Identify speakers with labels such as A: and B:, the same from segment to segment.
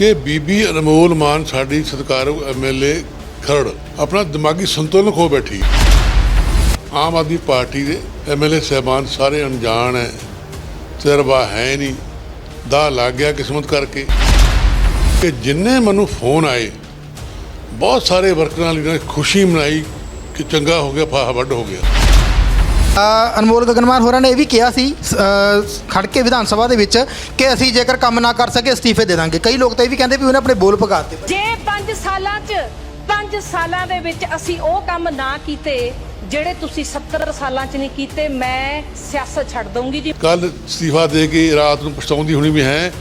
A: ਕਿ ਬੀਬੀ ਅਨਮੋਲ ਮਾਨ ਸਾਡੀ ਸਤਿਕਾਰਯੋਗ ਐਮਐਲਏ ਖਰੜ ਆਪਣਾ ਦਿਮਾਗੀ ਸੰਤੁਲਨ ਖੋ ਬੈਠੀ ਆਮ ਆਦਮੀ ਪਾਰਟੀ ਦੇ ਐਮਐਲਏ ਸਹਿਬਾਨ ਸਾਰੇ ਅਣਜਾਣ ਹੈ ਤਜਰਬਾ ਹੈ ਨਹੀਂ ਦਾ ਲੱਗ ਗਿਆ ਕਿਸਮਤ ਕਰਕੇ। ਕਿ ਜਿੰਨੇ ਮੈਨੂੰ ਫੋਨ ਆਏ, ਬਹੁਤ ਸਾਰੇ ਵਰਕਰਾਂ ਲਈ ਖੁਸ਼ੀ ਮਨਾਈ ਕਿ ਚੰਗਾ ਹੋ ਗਿਆ, ਫਾਹਾ ਵੱਢ ਹੋ ਗਿਆ।
B: ਅ, ਅਨਮੋਲ ਗਗਨਮਾਨ ਹੋਰਾਂ ਨੇ ਇਹ ਵੀ ਕਿਹਾ ਸੀ ਅ, ਖੜ ਕੇ ਵਿਧਾਨ ਸਭਾ ਦੇ ਵਿੱਚ ਕਿ ਅਸੀਂ ਜੇਕਰ ਕੰਮ ਨਾ ਕਰ ਸਕੇ ਅਸਤੀਫੇ ਦੇ ਦਾਂਗੇ। ਕਈ ਲੋਕ ਤਾਂ ਇਹ ਵੀ ਕਹਿੰਦੇ ਵੀ ਉਹਨੇ ਆਪਣੇ ਬੋਲ ਪਗਾ ਦਿੱਤੇ।
C: ਜੇ 5 ਸਾਲਾਂ 'ਚ 5 ਸਾਲਾਂ ਦੇ ਵਿੱਚ ਅਸੀਂ ਉਹ ਕੰਮ ਨਾ ਕੀਤੇ ਜਿਹੜੇ ਤੁਸੀਂ 70 ਸਾਲਾਂ 'ਚ ਨਹੀਂ ਕੀਤੇ ਮੈਂ ਸਿਆਸਤ ਛੱਡ ਦਊਂਗੀ ਜੀ।
A: ਕੱਲ ਅਸਤੀਫਾ ਦੇ ਕੇ ਰਾਤ ਨੂੰ ਪਛਤਾਉਂਦੀ ਹੋਣੀ ਵੀ ਹੈ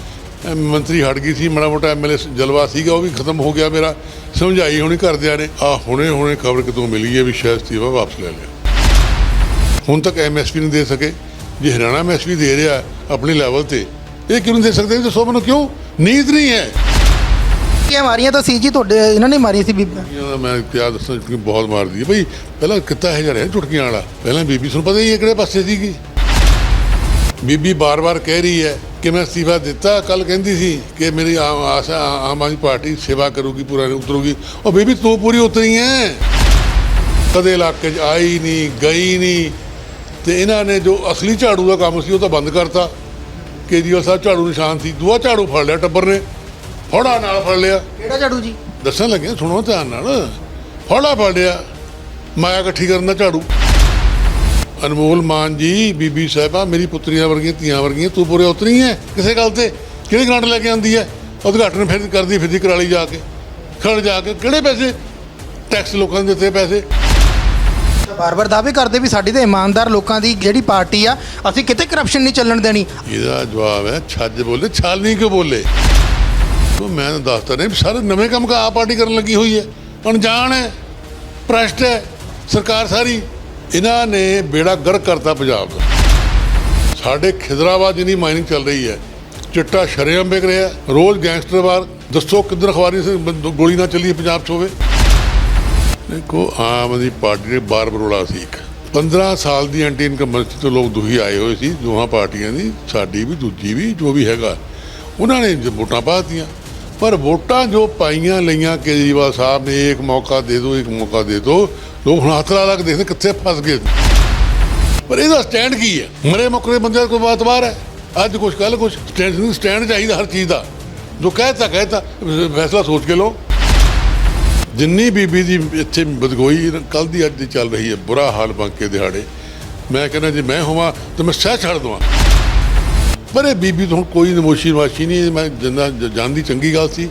A: ਅਹ ਮੰਤਰੀ ਹਟ ਗਈ ਸੀ ਮਾੜਾ ਮੋਟਾ ਐਮਐਲਏ ਜਲਵਾ ਸੀਗਾ ਉਹ ਵੀ ਖਤਮ ਹੋ ਗਿਆ ਮੇਰਾ। ਸਮਝਾਈ ਹੋਣੀ ਘਰਦਿਆਂ ਨੇ ਆ ਹੁਣੇ ਹੁਣੇ ਖਬਰ ਕਿਤੋਂ ਮਿਲੀ ਹੈ ਵੀ ਸ਼ਾਇਦ ਅਸਤੀਫਾ ਵਾਪਸ ਲੈ ਲਿਆ। ਹੁਣ ਤੱਕ ਐਮਐਸਪੀ ਨਹੀਂ ਦੇ ਸਕੇ। ਜੇ ਹਰਿਆਣਾ ਐਮਐਸਪੀ ਦੇ ਰਿਹਾ ਆਪਣੀ ਲੈਵਲ ਤੇ ਇਹ ਕਿਉਂ ਨਹੀਂ ਦੇ ਸਕਦੇ? ਦੱਸੋ ਮੈਨੂੰ ਕਿਉਂ? ਨੀਤ ਨਹੀਂ ਹੈ।
B: ਇਹ ਮਾਰੀਆਂ ਤਾਂ ਸੀ ਜੀ ਤੁਹਾਡੇ ਇਹਨਾਂ ਨੇ ਮਾਰੀਆਂ ਸੀ ਬੀਬੀ
A: ਮੈਂ ਪਿਆਰ ਦੱਸਣਾ ਕਿ ਬਹੁਤ ਮਾਰਦੀ ਹੈ। ਭਈ ਪਹਿਲਾਂ ਕਿੱਤਾ ਹੈ ਰਿਹਾ ਚੁਟਕੀਆਂ ਵਾਲਾ? ਪਹਿਲਾਂ ਬੀਬੀ ਤੁਹਾਨੂੰ ਪਤਾ ਹੀ ਹੈ ਕਿਹੜੇ ਪਾਸੇ ਸੀਗੀ? ਬੀਬੀ ਬਾਰ-ਬਾਰ ਕਹਿ ਰਹੀ ਹੈ ਕਿ ਮੈਂ ਅਸਤੀਫਾ ਦਿੱਤਾ ਕੱਲ ਕਹਿੰਦੀ ਸੀ ਕਿ ਮੇਰੀ ਆਮ ਆਸ ਆਮ ਆਦਮੀ ਪਾਰਟੀ ਸੇਵਾ ਕਰੂਗੀ ਪੂਰਾ ਉਤਰੂਗੀ। ਉਹ ਬੀਬੀ ਤੂੰ ਪੂਰੀ ਉਤਰੀ ਹੈ। ਕਦੇ ਇਲਾਕੇ 'ਚ ਆਈ ਨਹੀਂ ਗਈ ਨਹੀਂ। ਤੇ ਇਹਨਾਂ ਨੇ ਜੋ ਅਸਲੀ ਝਾੜੂ ਦਾ ਕੰਮ ਸੀ ਉਹ ਤਾਂ ਬੰਦ ਕਰਤਾ। ਕੇਜਰੀਵਾਲ ਸਾਹਿਬ ਝਾੜੂ ਨਿਸ਼ਾਨ ਸੀ ਦੂਆ ਝਾੜੂ ਫੜ ਲਿਆ ਟੱਬਰ ਨੇ। ਫੜਾ ਨਾਲ ਫੜ ਲਿਆ।
B: ਕਿਹੜਾ ਝਾੜੂ ਜੀ?
A: ਦੱਸਣ ਲੱਗੇ ਸੁਣੋ ਧਿਆਨ ਨਾਲ। ਫੜਾ ਫੜ ਲਿਆ। ਮਾਇਆ ਇਕੱਠੀ ਕਰਨ ਦਾ ਝਾੜੂ। ਅਨਮੋਲ ਮਾਨ ਜੀ ਬੀਬੀ ਸਾਹਿਬਾ ਮੇਰੀ ਪੁੱਤਰੀਆਂ ਵਰਗੀਆਂ ਧੀਆਂ ਵਰਗੀਆਂ ਤੂੰ ਪੂਰੇ ਉਤਰੀ ਹੈ? ਕਿਸੇ ਗੱਲ ਤੇ? ਕਿਹੜੇ ਗ੍ਰਾਂਟ ਲੈ ਕੇ ਆਂਦੀ ਹੈ? ਉਦਘਾਟਨ ਫਿਰ ਕਰਦੀ ਫਿਰਦੀ ਕਰਾਲੀ ਜਾ ਕੇ। ਖੜ ਜਾ ਕੇ ਕਿਹੜੇ ਪੈਸੇ? ਟੈਕਸ ਲੋਕਾਂ ਦੇ ਦਿੱਤੇ ਪੈਸੇ।
B: ਬਾਰ-ਬਾਰ ਦਾਅਵੇ ਕਰਦੇ ਵੀ ਸਾਡੀ ਤਾਂ ਇਮਾਨਦਾਰ ਲੋਕਾਂ ਦੀ ਜਿਹੜੀ ਪਾਰਟੀ ਆ, ਅਸੀਂ ਕਿਤੇ ਕਰਪਸ਼ਨ ਨਹੀਂ ਚੱਲਣ ਦੇਣੀ।
A: ਇਹਦਾ ਜਵਾਬ ਹੈ, ਛੱਜ ਬੋਲੇ, ਛਾਲ ਨਹੀਂ ਕਿਉਂ ਬੋਲੇ? ਉਹ ਮੈਂ ਤਾਂ ਦੱਸਦਾ ਨਹੀਂ ਸਾਰੇ ਨਵੇਂ ਕੰਮ ਕਾ ਆ ਪਾਰਟੀ ਕਰਨ ਲੱਗੀ ਹੋਈ ਹੈ। ਅਣਜਾਣ ਹੈ, ਭ੍ਰਸ਼ਟ ਹੈ, ਸਰਕਾਰ ਸਾਰੀ। ਇਹਨਾਂ ਨੇ ਬੇੜਾ ਗਰ ਕਰਤਾ ਪੰਜਾਬ ਦਾ। ਸਾਡੇ ਖਿਦਰਾਬਾਦ ਜਿੰਨੀ ਮਾਈਨਿੰਗ ਚੱਲ ਰਹੀ ਹੈ, ਚਿੱਟਾ ਸ਼ਰੇਆਮ ਵਿਕ ਰਿਹਾ, ਰੋਜ਼ ਗੈਂਗਸਟਰ ਵਾਰ, ਦੱਸੋ ਕਿੱਧਰ ਖਵਾਰੀ ਗੋਲੀ ਨਾ ਚੱਲੀ ਪੰਜਾਬ 'ਚ ਹੋਵੇ। ਦੇਖੋ, ਆਮ ਆਦਮੀ ਪਾਰਟੀ ਦੇ ਬਾਰ ਬਰੋੜਾ ਸੀ ਇੱਕ। 15 ਸਾਲ ਦੀ ਐਂਟੀ ਇਨਕੰਬੈਂਸੀ ਤੋਂ ਲੋਕ ਦੁਖੀ ਆਏ ਹੋਏ ਸੀ, ਦੋਹਾਂ ਪਾਰਟੀਆਂ ਦੀ, ਸਾਡੀ ਵੀ, ਦੂਜੀ ਵੀ, ਜੋ ਵੀ ਹੈਗਾ। ਉਹਨਾਂ ਨੇ ਜ- ਵੋਟਾਂ ਪਾਤੀਆਂ ਪਰ ਵੋਟਾਂ ਜੋ ਪਾਈਆਂ ਲਈਆਂ, ਕੇਜਰੀਵਾਲ ਸਾਹਿਬ ਨੇ, ਇੱਕ ਮੌਕਾ ਦੇ ਦਿਓ, ਇੱਕ ਮੌਕਾ ਦੇ ਦਿਓ, ਲੋਕ ਹੁਣ ਹੱਥ ਲਾ ਲਾ ਕੇ ਦੇਖਦੇ ਕਿੱਥੇ ਫਸ ਗਏ। ਪਰ ਇਹਦਾ ਸਟੈਂਡ ਕੀ ਹੈ? ਮਰੇ ਮੁਕਰੇ ਬੰਦੇ ਦਾ ਕੋਈ ਬਾਤ ਬਾਹਰ ਹੈ। ਅੱਜ ਕੁਛ ਕੱਲ ਕੁਛ ਸਟੈਂਡ ਸਟੈਂਡ ਚਾਹੀਦਾ ਹਰ ਚੀਜ਼ ਦਾ। ਜੋ ਕਹਿਤਾ ਕਹਿਤਾ, ਫੈਸਲਾ ਸੋਚ ਕੇ ਲਓ। ਜਿੰਨੀ ਬੀਬੀ ਦੀ ਇੱਥੇ ਬਦਗੋਈ ਕੱਲ ਦੀ ਅੱਜ ਦੀ ਚੱਲ ਰਹੀ ਹੈ, ਬੁਰਾ ਹਾਲ ਬੰਕੇ ਦਿਹਾੜੇ। ਮੈਂ ਕਹਿੰਦਾ, ਜੇ ਮੈਂ ਹੋਵਾਂ ਤਾਂ ਮੈਂ ਸਹਿ ਛੱਡ ਦਵਾਂ। ਪਰ ਇਹ ਬੀਬੀ ਤੋਂ ਹੁਣ ਕੋਈ ਨਮੋਸ਼ੀ ਨਵਾਸ਼ੀ ਨਹੀਂ, ਮੈਂ ਜਿੰਨਾ ਜਾਣਦੀ ਚੰਗੀ ਗੱਲ ਸੀ,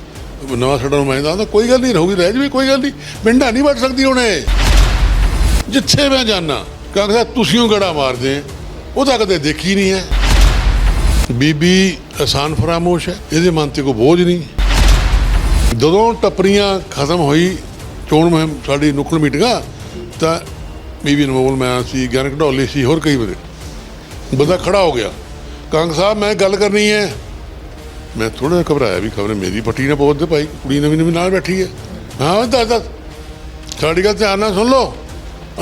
A: ਨਵਾਂ ਸਾਡਾ ਨੁਮਾਇੰਦਾ ਆਂਦਾ, ਕੋਈ ਗੱਲ ਨਹੀਂ, ਰਹੂਗੀ, ਰਹਿ ਜਵੇ ਕੋਈ ਗੱਲ ਨਹੀਂ ਪਿੰਡਾਂ ਨਹੀਂ ਵੱਟ ਸਕਦੀ ਹੁਣ ਇਹ। ਜਿੱਥੇ ਮੈਂ ਜਾਣਾ ਕਹਿੰਦਾ, ਤੁਸੀਂ ਉਹ ਗੜਾ ਮਾਰਦੇ ਉਹ ਤਾਂ ਕਦੇ ਦੇਖੀ ਨਹੀਂ ਹੈ। ਬੀਬੀ ਆਸਾਨ ਫਰਾਮੋਸ਼ ਹੈ, ਇਹਦੇ ਮਨ ਤੇ ਕੋਈ ਬੋਝ ਨਹੀਂ। ਜਦੋਂ ਟੱਪਰੀਆਂ ਖਤਮ ਹੋਈ, ਚੋਣ ਮੁਹਿੰਮ, ਸਾਡੀ ਨੁਕਲ ਮੀਟਿੰਗਾਂ, ਤਾਂ ਬੀਬੀ ਅਨਮੋਲ, ਮੈਂ ਸੀ, ਗਿਆਨ ਘਡੌਲੀ ਸੀ, ਹੋਰ ਕਈ ਬੰਦੇ। ਬੰਦਾ ਖੜਾ ਹੋ ਗਿਆ। ਕੰਗ ਸਾਹਿਬ, ਮੈਂ ਗੱਲ ਕਰਨੀ ਹੈ। ਮੈਂ ਥੋੜਾ ਘਬਰਾਇਆ ਵੀ ਖਬਰ ਮੇਰੀ ਪੱਟੀ ਨਾ ਪਹੁੰਚਦੇ ਭਾਈ, ਕੁੜੀ ਨਵੀਂ ਨਵੀਂ ਨਾਲ ਬੈਠੀ ਹੈ। ਹਾਂ ਦੱਸ ਦੱਸ। ਸਾਡੀ ਗੱਲ ਧਿਆਨ ਨਾਲ ਸੁਣ ਲਓ।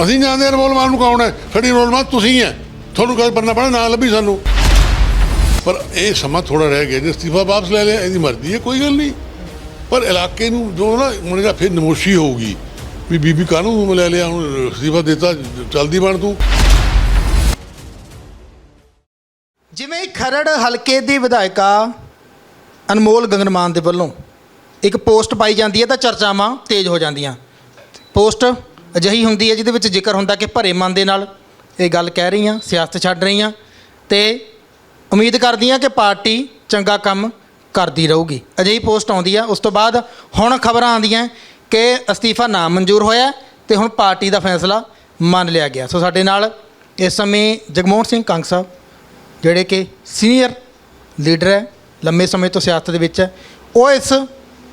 A: ਅਸੀਂ ਜਾਣਦੇ ਹਾਂ ਅਨਮੋਲ ਮਾਨ ਨੂੰ ਕੌਣ ਹੈ। ਸਾਡੀ ਅਨਮੋਲ ਮਾਨ ਤੁਸੀਂ ਹੈ ਤੁਹਾਨੂੰ ਗੱਲ ਕਰਨਾ ਪੈਣਾ ਨਾ ਲੱਭੀ ਸਾਨੂੰ। ਪਰ ਇਹ ਸਮਾਂ ਥੋੜਾ ਰਹਿ ਗਿਆ, ਜੇ ਅਸਤੀਫਾ ਵਾਪਸ ਲੈ ਲਿਆ, ਇਹਦੀ ਮਰਜ਼ੀ ਹੈ, ਕੋਈ ਗੱਲ ਨਹੀਂ। ਪਰ ਇਲਾਕੇ ਨੂੰ ਜੋ ਨਾ ਮੁੰਡਾ ਫਿਰ ਨਮੋਸ਼ੀ ਹੋਊਗੀ। ਵੀ ਬੀਬੀ ਕਾਹਨੂੰ ਲੈ ਲਿਆ? ਹੁਣ ਅਸਤੀਫਾ ਦਿੱਤਾ, ਚਲਦੀ ਬਣ ਤੂੰ।
B: ਜਿਵੇਂ ਖਰੜ ਹਲਕੇ ਦੀ ਵਿਧਾਇਕਾ ਅਨਮੋਲ ਗਗਨਮਾਨ ਦੇ ਵੱਲੋਂ ਇੱਕ ਪੋਸਟ ਪਾਈ ਜਾਂਦੀ ਹੈ ਤਾਂ ਚਰਚਾਵਾਂ ਤੇਜ਼ ਹੋ ਜਾਂਦੀਆਂ। ਪੋਸਟ ਅਜਿਹੀ ਹੁੰਦੀ ਹੈ ਜਿਹਦੇ ਵਿੱਚ ਜ਼ਿਕਰ ਹੁੰਦਾ ਕਿ ਭਰੇ ਮਨ ਦੇ ਨਾਲ ਇਹ ਗੱਲ ਕਹਿ ਰਹੀ ਹਾਂ ਸਿਆਸਤ ਛੱਡ ਰਹੀ ਹਾਂ ਤੇ ਉਮੀਦ ਕਰਦੀ ਹਾਂ ਕਿ ਪਾਰਟੀ ਚੰਗਾ ਕੰਮ ਕਰਦੀ ਰਹੂਗੀ। ਅਜਿਹੀ ਪੋਸਟ ਆਉਂਦੀ ਆ। ਉਸ ਤੋਂ ਬਾਅਦ ਹੁਣ ਖਬਰਾਂ ਆਉਂਦੀਆਂ ਕਿ ਅਸਤੀਫਾ ਨਾ ਮਨਜ਼ੂਰ ਹੋਇਆ ਤੇ ਹੁਣ ਪਾਰਟੀ ਦਾ ਫੈਸਲਾ ਮੰਨ ਲਿਆ ਗਿਆ। ਸੋ ਸਾਡੇ ਨਾਲ ਇਸ ਸਮੇਂ ਜਗਮੋਹਨ ਸਿੰਘ ਕੰਗ ਸਾਹਿਬ, ਜਿਹੜੇ ਕਿ ਸੀਨੀਅਰ ਲੀਡਰ ਹੈ, ਲੰਮੇ ਸਮੇਂ ਤੋਂ ਸਿਆਸਤ ਦੇ ਵਿੱਚ ਹੈ, ਉਹ ਇਸ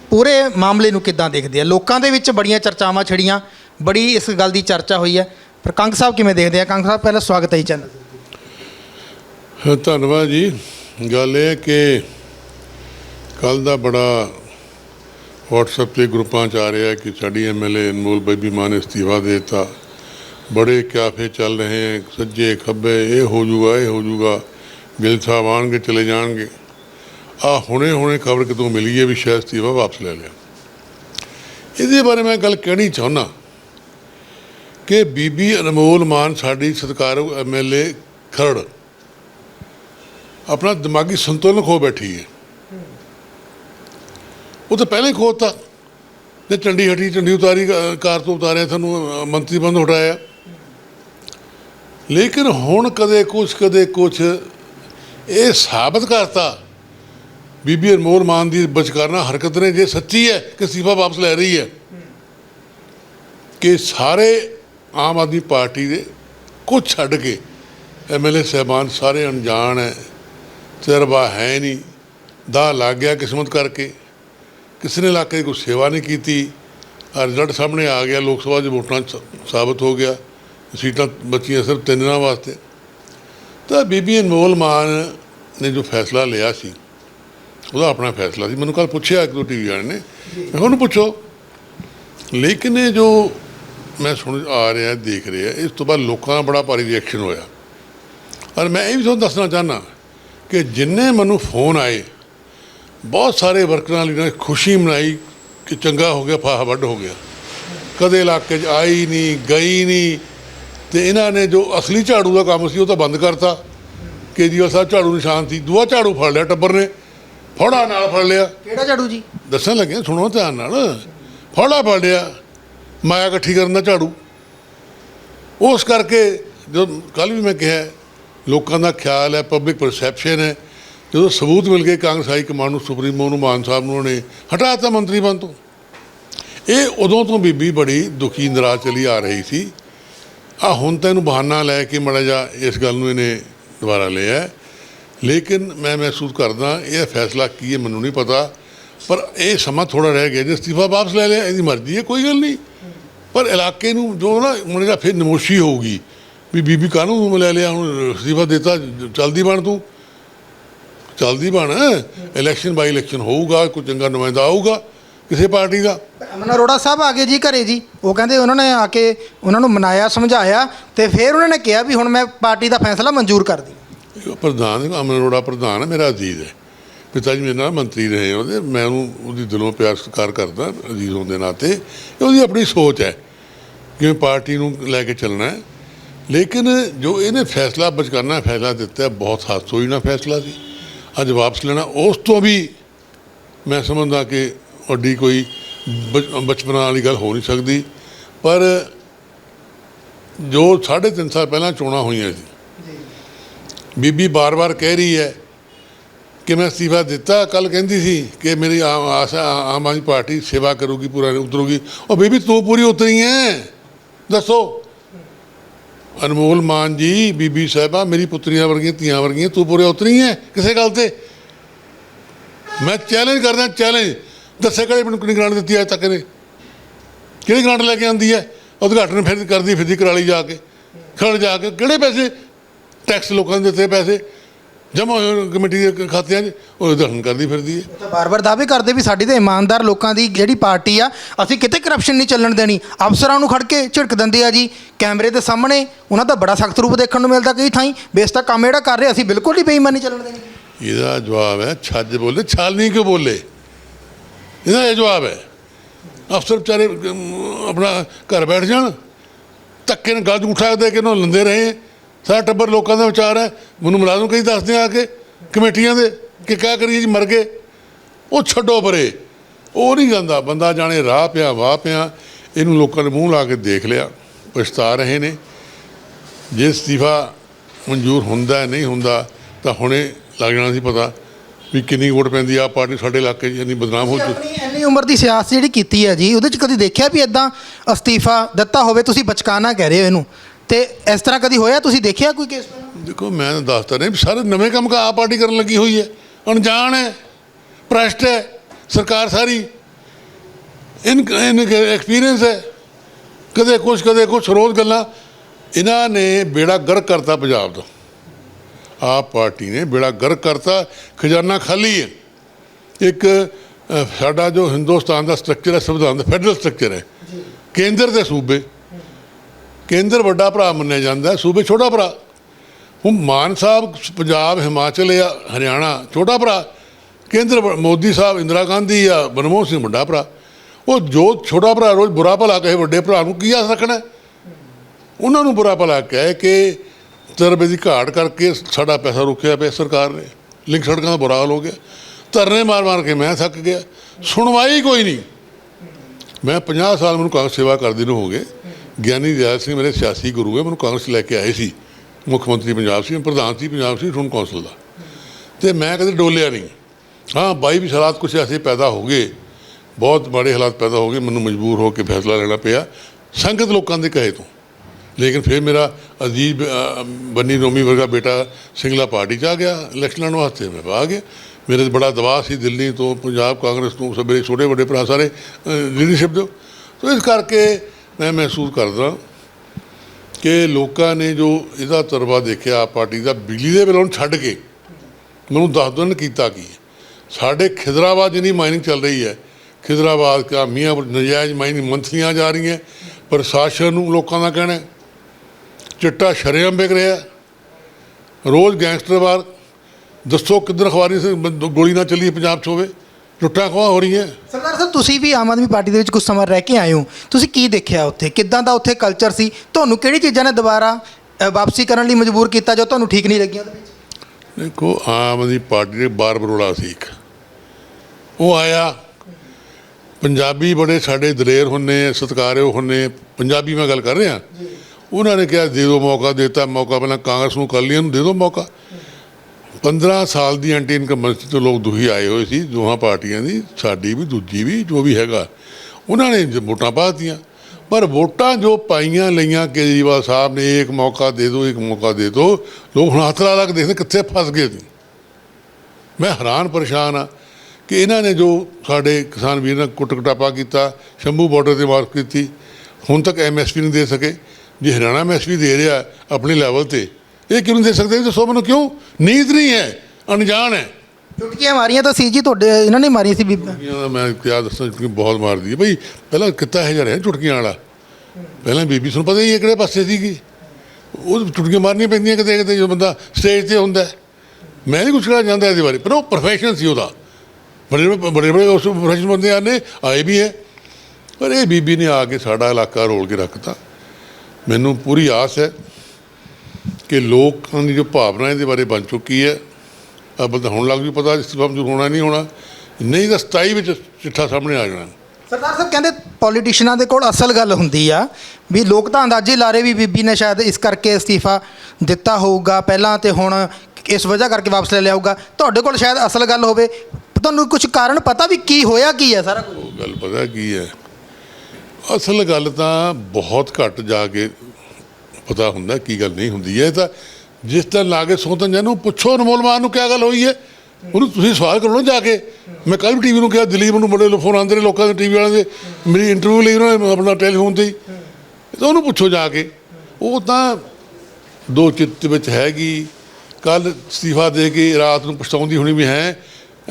B: ਪੂਰੇ ਮਾਮਲੇ ਨੂੰ ਕਿੱਦਾਂ ਦੇਖਦੇ ਆ? ਲੋਕਾਂ ਦੇ ਵਿੱਚ ਬੜੀਆਂ ਚਰਚਾਵਾਂ ਛੜੀਆਂ, ਬੜੀ ਇਸ ਗੱਲ ਦੀ ਚਰਚਾ ਹੋਈ ਹੈ। ਪਰ ਕੰਗ ਸਾਹਿਬ ਕਿਵੇਂ ਦੇਖਦੇ ਆ? ਕੰਗ ਸਾਹਿਬ, ਪਹਿਲਾਂ ਸਵਾਗਤ ਹੈ ਜੀ ਚੈਨਲ
A: ਧੰਨਵਾਦ ਜੀ। ਗੱਲ ਇਹ ਕਿ ਕੱਲ ਦਾ ਬੜਾ WhatsApp ਤੇ ਗਰੁੱਪਾਂ 'ਚ ਆ ਰਿਹਾ ਕਿ ਸਾਡੀ ਐਮਐਲਏ ਅਨਮੋਲ ਬੇਬੀ ਮਾਂ ਨੇ ਅਸਤੀਫਾ ਦੇ ਦਿੱਤਾ। ਬੜੇ ਕਿਆਫੇ ਚੱਲ ਰਹੇ ਹੈ, ਸੱਜੇ ਖੱਬੇ, ਇਹ ਹੋ ਜੂਗਾ ਇਹ ਹੋ ਜੂਗਾ ਗਿਲ ਸਾਹਿਬ ਆਉਣਗੇ ਚਲੇ ਜਾਣਗੇ। ਆ ਹੁਣੇ ਹੁਣੇ ਖਬਰ ਕਿਤੋਂ ਮਿਲੀ ਹੈ ਵੀ ਸ਼ਾਇਦ ਅਸਤੀਫਾ ਵਾਪਸ ਲੈ ਲਿਆ। ਇਹਦੇ ਬਾਰੇ ਮੈਂ ਗੱਲ ਕਹਿਣੀ ਚਾਹੁੰਦਾ ਕਿ ਬੀਬੀ ਅਨਮੋਲ ਮਾਨ ਸਾਡੀ ਸਤਿਕਾਰਯੋਗ ਐਮਐਲਏ ਖਰੜ ਆਪਣਾ ਦਿਮਾਗੀ ਸੰਤੁਲਨ ਖੋ ਬੈਠੀ ਹੈ। ਉਹ ਤਾਂ ਪਹਿਲਾਂ ਹੀ ਖੋਤਾ। ਤੇ ਚੰਡੀ ਹਟੀ ਚੰਡੀ ਉਤਾਰੀ ਕਾਰ ਤੋਂ ਉਤਾਰਿਆ, ਸਾਨੂੰ ਮੰਤਰੀ ਬੰਦ ਹਟਾਇਆ। ਲੇਕਿਨ ਹੁਣ ਕਦੇ ਕੁਛ ਕਦੇ ਕੁਛ ਇਹ ਸਾਬਤ ਕਰਤਾ। ਬੀਬੀ ਅਨਮੋਲ ਮਾਨ ਦੀ ਬਚਕਾਰਨਾ ਹਰਕਤ ਨੇ, ਜੇ ਸੱਚੀ ਹੈ ਕਿ ਅਸਤੀਫਾ ਵਾਪਸ ਲੈ ਰਹੀ ਹੈ, ਕਿ ਸਾਰੇ ਆਮ ਆਦਮੀ ਪਾਰਟੀ ਦੇ ਕੁਝ ਛੱਡ ਕੇ ਐਮਐਲਏ ਸਹਿਬਾਨ ਸਾਰੇ ਅਣਜਾਣ ਹੈ ਤਜਰਬਾ ਹੈ ਨਹੀਂ ਦਾ ਲੱਗ ਗਿਆ ਕਿਸਮਤ ਕਰਕੇ। ਕਿਸੇ ਨੇ ਇਲਾਕੇ ਦੀ ਕੋਈ ਸੇਵਾ ਨਹੀਂ ਕੀਤੀ ਰਿਜ਼ਲਟ ਸਾਹਮਣੇ ਆ ਗਿਆ, ਲੋਕ ਸਭਾ 'ਚ ਵੋਟਾਂ 'ਚ ਸਾਬਤ ਹੋ ਗਿਆ, ਸੀਟਾਂ ਬਚੀਆਂ ਸਿਰਫ ਤਿੰਨ ਦਿਨਾਂ ਵਾਸਤੇ। ਤਾਂ ਬੀਬੀ ਅਨਮੋਲ ਮਾਨ ਨੇ ਜੋ ਫੈਸਲਾ ਲਿਆ ਸੀ, ਉਹਦਾ ਆਪਣਾ ਫੈਸਲਾ ਸੀ। ਮੈਨੂੰ ਕੱਲ ਪੁੱਛਿਆ ਇੱਕ ਦੋ ਟੀਵੀ ਵਾਲੇ ਨੇ, ਮੈਂ ਉਹਨੂੰ ਪੁੱਛੋ। ਲੇਕਿਨ ਇਹ ਜੋ ਮੈਂ ਸੁਣ ਆ ਰਿਹਾ, ਦੇਖ ਰਿਹਾ, ਇਸ ਤੋਂ ਬਾਅਦ ਲੋਕਾਂ ਦਾ ਬੜਾ ਭਾਰੀ ਰਿਐਕਸ਼ਨ ਹੋਇਆ। ਔਰ ਮੈਂ ਇਹ ਵੀ ਤੁਹਾਨੂੰ ਦੱਸਣਾ ਚਾਹਨਾ ਕਿ ਜਿੰਨੇ ਮੈਨੂੰ ਫੋਨ ਆਏ ਬਹੁਤ ਸਾਰੇ ਵਰਕਰਾਂ ਲਈ ਖੁਸ਼ੀ ਮਨਾਈ ਕਿ ਚੰਗਾ ਹੋ ਗਿਆ ਫਾਹਾ ਵੱਢ ਹੋ ਗਿਆ। ਕਦੇ ਇਲਾਕੇ 'ਚ ਆਈ ਨਹੀਂ ਗਈ ਨਹੀਂ। ਤੇ ਇਹਨਾਂ ਨੇ ਜੋ ਅਸਲੀ ਝਾੜੂ ਦਾ ਕੰਮ ਸੀ ਉਹ ਤਾਂ ਬੰਦ ਕਰਤਾ। ਕੇਜਰੀਵਾਲ ਸਾਹਿਬ ਝਾੜੂ ਨਿਸ਼ਾਨ ਸੀ ਦੂਆ ਝਾੜੂ ਫੜ ਲਿਆ ਟੱਬਰ ਨੇ। ਫੋੜਾ ਨਾਲ ਫੜ ਲਿਆ।
B: ਕਿਹੜਾ ਝਾੜੂ ਜੀ?
A: ਦੱਸਣ ਲੱਗੇ ਸੁਣੋ ਧਿਆਨ ਨਾਲ। ਫੋੜਾ ਫੜ ਲਿਆ ਮਾਇਆ ਇਕੱਠੀ ਕਰਨ ਦਾ ਝਾੜੂ। ਉਸ ਕਰਕੇ ਜੋ ਕੱਲ ਵੀ ਮੈਂ ਕਿਹਾ ਲੋਕਾਂ ਦਾ ਖਿਆਲ ਹੈ ਪਬਲਿਕ ਪਰਸੈਪਸ਼ਨ ਹੈ ਜਦੋਂ ਸਬੂਤ ਮਿਲ ਗਏ ਕਾਂਗਰਸ ਹਾਈ ਕਮਾਂਡ ਨੂੰ, ਸੁਪਰੀਮੋ ਨੂੰ, ਮਾਨ ਸਾਹਿਬ ਨੂੰ, ਉਹਨੇ ਹਟਾਤਾ ਮੰਤਰੀ ਬਣ ਤੋਂ। ਇਹ ਉਦੋਂ ਤੋਂ ਬੀਬੀ ਬੜੀ ਦੁਖੀ ਨਰਾਜ਼ ਚਲੀ ਆ ਰਹੀ ਸੀ। ਆ ਹੁਣ ਤਾਂ ਇਹਨੂੰ ਬਹਾਨਾ ਲੈ ਕੇ ਮੜਾ ਜਾ ਇਸ ਗੱਲ ਨੂੰ ਇਹਨੇ ਦੁਬਾਰਾ ਲਿਆ ਲੇਕਿਨ ਮੈਂ ਮਹਿਸੂਸ ਕਰਦਾ, ਇਹ ਫੈਸਲਾ ਕੀ ਹੈ ਮੈਨੂੰ ਨਹੀਂ ਪਤਾ। ਪਰ ਇਹ ਸਮਾਂ ਥੋੜਾ ਰਹਿ ਗਿਆ ਜੇ ਅਸਤੀਫਾ ਵਾਪਸ ਲੈ ਲਿਆ, ਇਹਦੀ ਮਰਜ਼ੀ ਹੈ, ਕੋਈ ਗੱਲ ਨਹੀਂ। ਪਰ ਇਲਾਕੇ ਨੂੰ ਜੋ ਨਾ ਮੁੰਡੇ ਦਾ ਫਿਰ ਨਮੋਸ਼ੀ ਹੋਊਗੀ, ਵੀ ਬੀਬੀ ਕਾਹਨੂੰ ਤੂੰ ਲੈ ਲਿਆ, ਹੁਣ ਅਸਤੀਫਾ ਦਿੱਤਾ, ਚਲਦੀ ਬਣ ਤੂੰ। ਚਲਦੀ ਬਣ ਇਲੈਕਸ਼ਨ ਬਾਈ ਇਲੈਕਸ਼ਨ ਹੋਊਗਾ ਕੋਈ ਚੰਗਾ ਨੁਮਾਇੰਦਾ ਆਊਗਾ ਕਿਸੇ ਪਾਰਟੀ ਦਾ।
B: ਅਮਨ ਅਰੋੜਾ ਸਾਹਿਬ ਆ ਗਏ ਜੀ ਘਰੇ ਜੀ। ਉਹ ਕਹਿੰਦੇ ਉਹਨਾਂ ਨੇ ਆ ਕੇ ਉਹਨਾਂ ਨੂੰ ਮਨਾਇਆ ਸਮਝਾਇਆ ਤੇ ਫਿਰ ਉਹਨਾਂ ਨੇ ਕਿਹਾ ਵੀ ਹੁਣ ਮੈਂ ਪਾਰਟੀ ਦਾ ਫੈਸਲਾ ਮਨਜ਼ੂਰ ਕਰਦੀ
A: ਪ੍ਰਧਾਨ ਅਮਨ ਅਰੋੜਾ ਪ੍ਰਧਾਨ ਹੈ ਮੇਰਾ ਅਜ਼ੀਜ਼ ਹੈ। ਪਿਤਾ ਜੀ ਮੇਰੇ ਨਾਲ ਮੰਤਰੀ ਰਹੇ ਉਹਦੇ। ਮੈਂ ਉਹਨੂੰ ਉਹਦੀ ਦਿਲੋਂ ਪਿਆਰ ਸਤਿਕਾਰ ਕਰਦਾ ਅਜ਼ੀਜ਼ ਹੋਣ ਦੇ ਨਾਤੇ। ਇਹ ਉਹਦੀ ਆਪਣੀ ਸੋਚ ਹੈ ਕਿਵੇਂ ਪਾਰਟੀ ਨੂੰ ਲੈ ਕੇ ਚੱਲਣਾ ਹੈ। ਲੇਕਿਨ ਜੋ ਇਹਨੇ ਫੈਸਲਾ ਬਚਕਾਨਾ ਫੈਸਲਾ ਦਿੱਤਾ ਬਹੁਤ ਹਾਸੋਈ ਨਾਲ ਫੈਸਲਾ ਸੀ। ਅੱਜ ਵਾਪਸ ਲੈਣਾ। ਉਸ ਤੋਂ ਵੀ ਮੈਂ ਸਮਝਦਾ ਕਿ ਵੱਡੀ ਕੋਈ ਬਚ- ਬਚਪਨਾ ਵਾਲੀ ਗੱਲ ਹੋ ਨਹੀਂ ਸਕਦੀ। ਪਰ ਜੋ 3.5 ਸਾਲ ਪਹਿਲਾਂ ਚੋਣਾਂ ਹੋਈਆਂ ਸੀ, ਬੀਬੀ ਬਾਰ-ਬਾਰ ਕਹਿ ਰਹੀ ਹੈ ਕਿ ਮੈਂ ਅਸਤੀਫਾ ਦਿੱਤਾ। ਕੱਲ ਕਹਿੰਦੀ ਸੀ ਕਿ ਮੇਰੀ ਆਮ ਆਸਾ, ਆਮ ਆਦਮੀ ਪਾਰਟੀ ਸੇਵਾ ਕਰੂਗੀ, ਪੂਰਾ ਉਤਰੂਗੀ। ਉਹ ਬੀਬੀ ਤੂੰ ਪੂਰੀ ਉਤਰੀ ਹੈ। ਦੱਸੋ। ਅਨਮੋਲ ਮਾਨ ਜੀ, ਬੀਬੀ ਸਾਹਿਬਾ, ਮੇਰੀ ਪੁੱਤਰੀਆਂ ਵਰਗੀਆਂ, ਧੀਆਂ ਵਰਗੀਆਂ, ਤੂੰ ਪੂਰੇ ਉਤਰੀ ਹੈ ਕਿਸੇ ਗੱਲ ਤੇ? ਮੈਂ ਚੈਲੰਜ ਕਰਦਾ ਚੈਲੰਜ ਦੱਸੇ ਕਿਹੜੇ ਮੈਨੂੰ ਕਿੰਨੀ ਗ੍ਰਾਂਟ ਦਿੱਤੀ ਅਜੇ ਤੱਕ ਨੇ ਕਿਹੜੀ ਗ੍ਰਾਂਟ ਲੈ ਕੇ ਆਂਦੀ ਹੈ? ਉਦਘਾਟਨ ਫਿਰ ਕਰਦੀ ਫਿਰਦੀ ਕਰਾਲੀ ਜਾ ਕੇ ਖੜ ਜਾ ਕੇ। ਕਿਹੜੇ ਪੈਸੇ? ਟੈਕਸ ਲੋਕਾਂ ਦੇ ਦਿੱਤੇ ਪੈਸੇ। ਹੋਏ ਕਮੇਟੀ ਦੇ ਖਾਤਿਆਂ 'ਚ ਉਹ ਉਦਘਾਟਨ ਕਰਦੀ ਫਿਰਦੀ ਹੈ।
B: ਤਾਂ ਬਾਰ-ਬਾਰ ਦਾਅਵੇ ਕਰਦੇ ਵੀ ਸਾਡੀ ਤਾਂ ਇਮਾਨਦਾਰ ਲੋਕਾਂ ਦੀ ਜਿਹੜੀ ਪਾਰਟੀ ਆ ਅਸੀਂ ਕਿਤੇ ਕਰਪਸ਼ਨ ਨਹੀਂ ਚੱਲਣ ਦੇਣੀ। ਅਫਸਰਾਂ ਨੂੰ ਖੜ ਕੇ ਝਿੜਕ ਦਿੰਦੇ ਆ ਜੀ। ਕੈਮਰੇ ਦੇ ਸਾਹਮਣੇ ਉਹਨਾਂ ਦਾ ਬੜਾ ਸਖਤ ਰੂਪ ਦੇਖਣ ਨੂੰ ਮਿਲਦਾ ਕਈ ਥਾਈਂ। ਬੇਸ ਤਾਂ ਕੰਮ ਜਿਹੜਾ ਕਰ ਰਹੇ ਅਸੀਂ ਬਿਲਕੁਲ ਨਹੀਂ ਬੇਈਮਾਨੀ ਚੱਲਣ ਦੇਣੀ।
A: ਇਹਦਾ ਜਵਾਬ ਹੈ ਛੱਜ ਬੋਲੇ ਛਾਲ ਨਹੀਂ ਕਿਉਂ ਬੋਲੇ? ਇਹਦਾ ਇਹ ਜਵਾਬ ਹੈ ਅਫਸਰ ਵਿਚਾਰੇ ਆਪਣਾ ਘਰ ਬੈਠ ਜਾਣ ਧੱਕੇ ਨਾਲ ਗੱਜ ਉਠਾ ਦੇ ਕੇ ਨੂੰ ਲੰਦੇ ਰਹੇ। ਸਾਰਾ ਟੱਬਰ ਲੋਕਾਂ ਦਾ ਵਿਚਾਰ ਹੈ। ਮੈਨੂੰ ਮੁਲਾਜ਼ਮ ਕਈ ਦੱਸਦੇ ਆ ਕੇ ਕਮੇਟੀਆਂ ਦੇ ਕਿ ਕਿਆ ਕਰੀਏ ਜੀ ਮਰ ਗਏ। ਉਹ ਛੱਡੋ ਪਰੇ। ਉਹ ਨਹੀਂ ਜਾਂਦਾ। ਬੰਦਾ ਜਾਣੇ ਰਾਹ ਪਿਆ ਵਾਹ ਪਿਆ। ਇਹਨੂੰ ਲੋਕਾਂ ਨੇ ਮੂੰਹ ਲਾ ਕੇ ਦੇਖ ਲਿਆ। ਪਛਤਾ ਰਹੇ ਨੇ। ਜੇ ਅਸਤੀਫਾ ਮਨਜ਼ੂਰ ਹੁੰਦਾ ਨਹੀਂ ਹੁੰਦਾ ਤਾਂ ਹੁਣੇ ਲੱਗ ਜਾਣਾ ਸੀ ਪਤਾ ਵੀ ਕਿੰਨੀ ਵੋਟ ਪੈਂਦੀ ਆ। ਪਾਰਟੀ ਸਾਡੇ ਇਲਾਕੇ 'ਚ ਇੰਨੀ ਬਦਨਾਮ ਹੋ ਚੁੱਕੀ।
B: ਇੰਨੀ ਉਮਰ ਦੀ ਸਿਆਸਤ ਜਿਹੜੀ ਕੀਤੀ ਹੈ ਜੀ ਉਹਦੇ ਚ ਕਦੀ ਦੇਖਿਆ ਵੀ ਇਦਾਂ ਅਸਤੀਫਾ ਦਿੱਤਾ ਹੋਵੇ ਤੁਸੀਂ ਬਚਕਾਨਾ ਕਹਿ ਰਹੇ ਹੋ ਇਹਨੂੰ। ਤੇ ਇਸ ਤਰ੍ਹਾਂ ਕਦੀ ਹੋਇਆ? ਤੁਸੀਂ ਦੇਖਿਆ ਕੋਈ ਕੇਸ
A: ਦੇਖੋ ਮੈਂ ਤਾਂ ਦੱਸਦਾ ਨਹੀਂ ਸਾਰੇ ਨਵੇਂ ਕੰਮ ਕਾ ਆਪ ਪਾਰਟੀ ਕਰਨ ਲੱਗੀ ਹੋਈ ਹੈ। ਅਣਜਾਣ ਹੈ ਭ੍ਰਸ਼ਟ ਹੈ ਸਰਕਾਰ ਸਾਰੀ। ਇਨ ਇਨ ਐਕਸਪੀਰੀਅੰਸ ਹੈ। ਕਦੇ ਕੁਛ ਕਦੇ ਕੁਛ ਰੋਜ਼ ਗੱਲਾਂ। ਇਹਨਾਂ ਨੇ ਬੇੜਾ ਗਰਕ ਕਰਤਾ ਪੰਜਾਬ ਦਾ ਆਪ ਪਾਰਟੀ ਨੇ ਬੇੜਾ ਗਰਕ ਕਰਤਾ ਖਜ਼ਾਨਾ ਖਾਲੀ ਹੈ। ਇੱਕ ਸਾਡਾ ਜੋ ਹਿੰਦੁਸਤਾਨ ਦਾ ਸਟਰਕਚਰ ਹੈ ਸੰਵਿਧਾਨ ਦਾ ਫੈਡਰਲ ਸਟਰਕਚਰ ਹੈ। ਕੇਂਦਰ ਦੇ ਸੂਬੇ ਕੇਂਦਰ ਵੱਡਾ ਭਰਾ ਮੰਨਿਆ ਜਾਂਦਾ ਸੂਬੇ ਛੋਟਾ ਭਰਾ। ਹੁਣ ਮਾਨ ਸਾਹਿਬ ਪੰਜਾਬ, ਹਿਮਾਚਲ ਜਾਂ ਹਰਿਆਣਾ, ਛੋਟਾ ਭਰਾ। ਕੇਂਦਰ ਬ- ਮੋਦੀ ਸਾਹਿਬ ਇੰਦਰਾ ਗਾਂਧੀ ਜਾਂ ਮਨਮੋਹਨ ਸਿੰਘ ਵੱਡਾ ਭਰਾ। ਉਹ ਜੋ ਛੋਟਾ ਭਰਾ ਰੋਜ਼ ਬੁਰਾ ਭਲਾ ਕਹੇ ਵੱਡੇ ਭਰਾ ਨੂੰ ਕੀ ਆਸ ਰੱਖਣਾ ਉਹਨਾਂ ਨੂੰ ਬੁਰਾ ਭਲਾ ਕਹਿ ਕੇ ਤਰਬੇ ਦੀ ਘਾਟ ਕਰਕੇ ਸਾਡਾ ਪੈਸਾ ਰੁਕਿਆ ਪਿਆ ਸਰਕਾਰ ਨੇ। ਲਿੰਕ ਸੜਕਾਂ ਦਾ ਬੁਰਾ ਹਾਲ ਹੋ ਗਿਆ। ਧਰਨੇ ਮਾਰ ਮਾਰ ਕੇ ਮੈਂ ਥੱਕ ਗਿਆ। ਸੁਣਵਾਈ ਕੋਈ ਨਹੀਂ। ਮੈਂ 50 ਸਾਲ ਮੈਨੂੰ ਕਾਂਗਰਸ ਸੇਵਾ ਕਰਦੇ ਨੂੰ ਹੋ ਗਏ ਗਿਆਨੀ ਦਿਆਲ ਸਿੰਘ ਮੇਰੇ ਸਿਆਸੀ ਗੁਰੂ ਹੈ, ਮੈਨੂੰ ਕਾਂਗਰਸ ਲੈ ਕੇ ਆਏ ਸੀ। ਮੁੱਖ ਮੰਤਰੀ ਪੰਜਾਬ ਸੀ, ਪ੍ਰਧਾਨ ਸੀ ਪੰਜਾਬ ਸੀ, ਹੁਣ ਕੌਂਸਲ ਦਾ। ਤੇ ਮੈਂ ਕਦੇ ਡੋਲਿਆ ਨਹੀਂ। ਹਾਂ, ਬਾਈ ਵੀ ਹਾਲਾਤ ਕੁਛ ਐਸੇ ਪੈਦਾ ਹੋ ਗਏ, ਬਹੁਤ ਮਾੜੇ ਹਾਲਾਤ ਪੈਦਾ ਹੋ ਗਏ, ਮੈਨੂੰ ਮਜਬੂਰ ਹੋ ਕੇ ਫੈਸਲਾ ਲੈਣਾ ਪਿਆ, ਸੰਗਤ ਲੋਕਾਂ ਦੇ ਕਹੇ ਤੋਂ। ਲੇਕਿਨ ਫਿਰ ਮੇਰਾ ਅਜੀਬ ਬੰਨੀ ਰੋਮੀ ਵਰਗਾ ਬੇਟਾ ਸਿੰਗਲਾ ਪਾਰਟੀ 'ਚ ਆ ਗਿਆ, ਇਲੈਕਸ਼ਨਾਂ ਨੂੰ ਹੱਥੇ ਮੈਂ ਆ ਗਿਆ। ਮੇਰੇ ਬੜਾ ਦਬਾਅ ਸੀ ਦਿੱਲੀ ਤੋਂ, ਪੰਜਾਬ ਕਾਂਗਰਸ ਤੋਂ, ਸਭ ਮੇਰੇ ਛੋਟੇ ਵੱਡੇ ਭਰਾ ਸਾਰੇ ਲੀਡਰਸ਼ਿਪ ਦਿਓ ਸੋ ਇਸ ਕਰਕੇ ਮੈਂ ਮਹਿਸੂਸ ਕਰਦਾ ਕਿ ਲੋਕਾਂ ਨੇ ਜੋ ਇਹਦਾ ਤਰਵਾ ਦੇਖਿਆ ਆਪ ਪਾਰਟੀ ਦਾ, ਬਿਜਲੀ ਦੇ ਬਿੱਲ ਨੂੰ ਛੱਡ ਕੇ, ਮੈਨੂੰ ਦੱਸ ਦਿਓ ਇਹਨੇ ਕੀਤਾ ਕੀ ਸਾਡੇ ਖਿਦਰਾਬਾਦ ਜਿੰਨੀ ਮਾਈਨਿੰਗ ਚੱਲ ਰਹੀ ਹੈ, ਖਿਦਰਾਬਾਦ ਕਾ ਮੀਆਂ ਨਜਾਇਜ਼ ਮਾਈਨਿੰਗ ਮੰਥਲੀਆਂ ਜਾ ਰਹੀਆਂ, ਪ੍ਰਸ਼ਾਸਨ ਨੂੰ ਲੋਕਾਂ ਦਾ ਕਹਿਣਾ ਚਿੱਟਾ ਸ਼ਰੇਆਮ ਵਿਕ ਰਿਹਾ ਰੋਜ਼ ਗੈਂਗਸਟਰ ਬਾਹਰ ਦੱਸੋ ਕਿੱਧਰ ਖਵਾਰੀ ਗੋਲੀ ਨਾ ਚੱਲੀ ਪੰਜਾਬ 'ਚ ਹੋਵੇ। ਲੁੱਟਾਂ ਖੋਹਾਂ ਹੋ ਰਹੀਆਂ।
B: ਸਰਦਾਰ ਸਾਹਿਬ ਤੁਸੀਂ ਵੀ ਆਮ ਆਦਮੀ ਪਾਰਟੀ ਦੇ ਵਿੱਚ ਕੁਝ ਸਮਾਂ ਰਹਿ ਕੇ ਆਏ ਹੋ। ਤੁਸੀਂ ਕੀ ਦੇਖਿਆ ਉੱਥੇ? ਕਿੱਦਾਂ ਦਾ ਉੱਥੇ ਕਲਚਰ ਸੀ? ਤੁਹਾਨੂੰ ਕਿਹੜੀ ਚੀਜ਼ਾਂ ਨੇ ਦੁਬਾਰਾ ਅ, ਵਾਪਸੀ ਕਰਨ ਲਈ ਮਜਬੂਰ ਕੀਤਾ ਜੋ ਤੁਹਾਨੂੰ ਠੀਕ ਨਹੀਂ ਲੱਗੀਆਂ ਉਹਦੇ ਵਿੱਚ?
A: ਦੇਖੋ ਆਮ ਆਦਮੀ ਪਾਰਟੀ ਦੇ ਬਾਰ ਬਰੋੜਾ ਸੀ ਇੱਕ। ਉਹ ਆਇਆ। ਪੰਜਾਬੀ ਬੜੇ ਸਾਡੇ ਦਲੇਰ ਹੁੰਨੇ ਸਤਿਕਾਰਯੋਗ ਹੁੰਨੇ ਪੰਜਾਬੀ ਮੈਂ ਗੱਲ ਕਰ ਰਿਹਾ। ਉਹਨਾਂ ਨੇ ਕਿਹਾ ਦੇ ਦਿਓ ਮੌਕਾ ਦਿੱਤਾ। ਮੌਕਾ ਪਹਿਲਾਂ ਕਾਂਗਰਸ ਨੂੰ ਕਰ ਲਿਆ ਨੂੰ ਦੇ ਦਿਓ ਮੌਕਾ। 15 ਸਾਲ ਦੀ ਐਂਟੀ ਇਨਕੰਬੈਂਸੀ ਤੋਂ ਲੋਕ ਦੁਖੀ ਆਏ ਹੋਏ ਸੀ, ਦੋਹਾਂ ਪਾਰਟੀਆਂ ਦੀ, ਸਾਡੀ ਵੀ, ਦੂਜੀ ਵੀ, ਜੋ ਵੀ ਹੈਗਾ। ਉਹਨਾਂ ਨੇ ਵੋਟਾਂ ਪਾ ਦਿੱਤੀਆਂ। ਪਰ ਵੋਟਾਂ ਜੋ ਪਾਈਆਂ ਲਈਆਂ, ਕੇਜਰੀਵਾਲ ਸਾਹਿਬ ਨੇ, ਇੱਕ ਮੌਕਾ ਦੇ ਦਿਓ, ਇੱਕ ਮੌਕਾ ਦੇ ਦਿਓ। ਲੋਕ ਹੁਣ ਹੱਥ ਲਾ ਲਾ ਕੇ ਦੇਖਦੇ, ਕਿੱਥੇ ਫਸ ਗਏ ਸੀ ਮੈਂ ਹੈਰਾਨ ਪਰੇਸ਼ਾਨ ਆ ਕਿ ਇਹਨਾਂ ਨੇ ਜੋ ਸਾਡੇ ਕਿਸਾਨ ਵੀਰ ਨਾਲ ਕੁੱਟ ਕਟਾਪਾ ਕੀਤਾ, ਸ਼ੰਭੂ ਬਾਰਡਰ ਤੇ ਮਾਰ ਕੀਤੀ, ਹੁਣ ਤੱਕ ਐਮਐਸਪੀ ਨਹੀਂ ਦੇ ਸਕੇ। ਜੇ ਹਰਿਆਣਾ ਐਮਐਸਪੀ ਦੇ ਰਿਹਾ ਆਪਣੇ ਲੈਵਲ ਤੇ ਇਹ ਕਿਉਂ ਨਹੀਂ ਦੇ ਸਕਦੇ? ਦੱਸੋ ਮੈਨੂੰ ਕਿਉਂ? ਨੀਤ ਨਹੀਂ ਹੈ ਅਣਜਾਣ ਹੈ।
B: ਚੁਟਕੀਆਂ ਮਾਰੀਆਂ ਤਾਂ ਸੀ ਜੀ ਤੁਹਾਡੇ ਇਹਨਾਂ ਨੇ ਮਾਰੀਆਂ ਸੀ ਬੀਬੀ
A: ਚੁਟਕੀਆਂ ਦਾ ਮੈਂ ਕਿਹਾ ਦੱਸਾਂ ਕਿ ਬਹੁਤ ਮਾਰਦੀ ਹੈ। ਬਈ ਪਹਿਲਾਂ ਕਿੱਤਾ ਹੈ ਰਿਹਾ ਚੁਟਕੀਆਂ ਵਾਲਾ। ਪਹਿਲਾਂ ਬੀਬੀ ਨੂੰ ਪਤਾ ਹੀ ਹੈ ਕਿਹੜੇ ਪਾਸੇ ਸੀਗੀ। ਉਹ ਚੁਟਕੀਆਂ ਮਾਰਨੀਆਂ ਪੈਂਦੀਆਂ ਕਿਤੇ ਕਿਤੇ ਜਦੋਂ ਬੰਦਾ ਸਟੇਜ ਤੇ ਹੁੰਦਾ। ਮੈਂ ਨਹੀਂ ਕੁਛ ਕਹਿਣਾ ਚਾਹੁੰਦਾ ਇਹਦੇ ਬਾਰੇ ਪਰ ਉਹ ਪ੍ਰੋਫੈਸ਼ਨ ਸੀ ਉਹਦਾ। ਬੜੇ ਬੜੇ ਬੜੇ ਉਸ ਪ੍ਰੋਫੈਸ਼ਨ ਬੰਦੇ ਆਨੇ ਆਏ ਵੀ ਹੈ। ਪਰ ਇਹ ਬੀਬੀ ਨੇ ਆ ਕੇ ਸਾਡਾ ਇਲਾਕਾ ਰੋਲ ਕੇ ਰੱਖਤਾ। ਮੈਨੂੰ ਪੂਰੀ ਆਸ ਹੈ ਕਿ ਲੋਕਾਂ ਦੀ ਜੋ ਭਾਵਨਾ ਇਹਦੇ ਬਾਰੇ ਬਣ ਚੁੱਕੀ ਹੈ ਅਬਲ ਤਾਂ ਹੁਣ ਲੱਗ ਜੂ ਪਤਾ ਇਸਤੀਫਾ ਮਨਜ਼ੂਰ ਹੋਣਾ ਨਹੀਂ ਹੋਣਾ। ਨਹੀਂ ਤਾਂ 27 ਵਿੱਚ ਚਿੱਠਾ ਸਾਹਮਣੇ ਆ ਜਾਣਾ।
B: ਸਰਦਾਰ ਸਾਹਿਬ ਕਹਿੰਦੇ ਪੋਲੀਟੀਸ਼ੀਅਨਾਂ ਦੇ ਕੋਲ ਅਸਲ ਗੱਲ ਹੁੰਦੀ ਆ ਵੀ ਲੋਕ ਤਾਂ ਅੰਦਾਜ਼ੇ ਲਾ ਰਹੇ ਵੀ ਬੀਬੀ ਨੇ ਸ਼ਾਇਦ ਇਸ ਕਰਕੇ ਅਸਤੀਫਾ ਦਿੱਤਾ ਹੋਊਗਾ ਪਹਿਲਾਂ ਤੇ ਹੁਣ ਇਸ ਵਜ੍ਹਾ ਕਰਕੇ ਵਾਪਸ ਲੈ ਲਿਆ ਹੋਊਗਾ। ਤੁਹਾਡੇ ਕੋਲ ਸ਼ਾਇਦ ਅਸਲ ਗੱਲ ਹੋਵੇ। ਤੁਹਾਨੂੰ ਕੁਝ ਕਾਰਨ ਪਤਾ ਵੀ ਕੀ ਹੋਇਆ ਕੀ ਹੈ ਸਾਰਾ ਕੁਝ
A: ਗੱਲ ਪਤਾ ਕੀ ਹੈ? ਅਸਲ ਗੱਲ ਤਾਂ ਬਹੁਤ ਘੱਟ ਜਾ ਕੇ ਪਤਾ ਹੁੰਦਾ ਕੀ ਗੱਲ ਨਹੀਂ ਹੁੰਦੀ ਹੈ। ਇਹ ਤਾਂ ਜਿਸ ਤਰ੍ਹਾਂ ਲਾਗੇ ਸੋਤਨ ਜਾਨੂੰ ਪੁੱਛੋ ਅਨਮੋਲ ਮਾਨ ਨੂੰ ਕਿਆ ਗੱਲ ਹੋਈ ਹੈ। ਉਹਨੂੰ ਤੁਸੀਂ ਸਵਾਲ ਕਰੋ ਨਾ ਜਾ ਕੇ। ਮੈਂ ਕੱਲ ਟੀਵੀ ਨੂੰ ਕਿਹਾ, ਦਿੱਲੀ ਮੈਨੂੰ ਬੜੇ ਫੋਨ ਆਉਂਦੇ ਨੇ ਲੋਕਾਂ ਦੇ ਟੀਵੀ ਵਾਲਿਆਂ ਦੇ। ਮੇਰੀ ਇੰਟਰਵਿਊ ਲਈ ਉਹਨਾਂ ਨੇ ਆਪਣਾ ਟੈਲੀਫੋਨ ਤੇ ਹੀ। ਤਾਂ ਉਹਨੂੰ ਪੁੱਛੋ ਜਾ ਕੇ। ਉਹ ਤਾਂ ਦੋ ਚਿੱਤ ਵਿੱਚ ਹੈਗੀ। ਕੱਲ ਅਸਤੀਫਾ ਦੇ ਕੇ ਰਾਤ ਨੂੰ ਪਛਤਾਉਂਦੀ ਹੋਣੀ ਵੀ ਹੈ।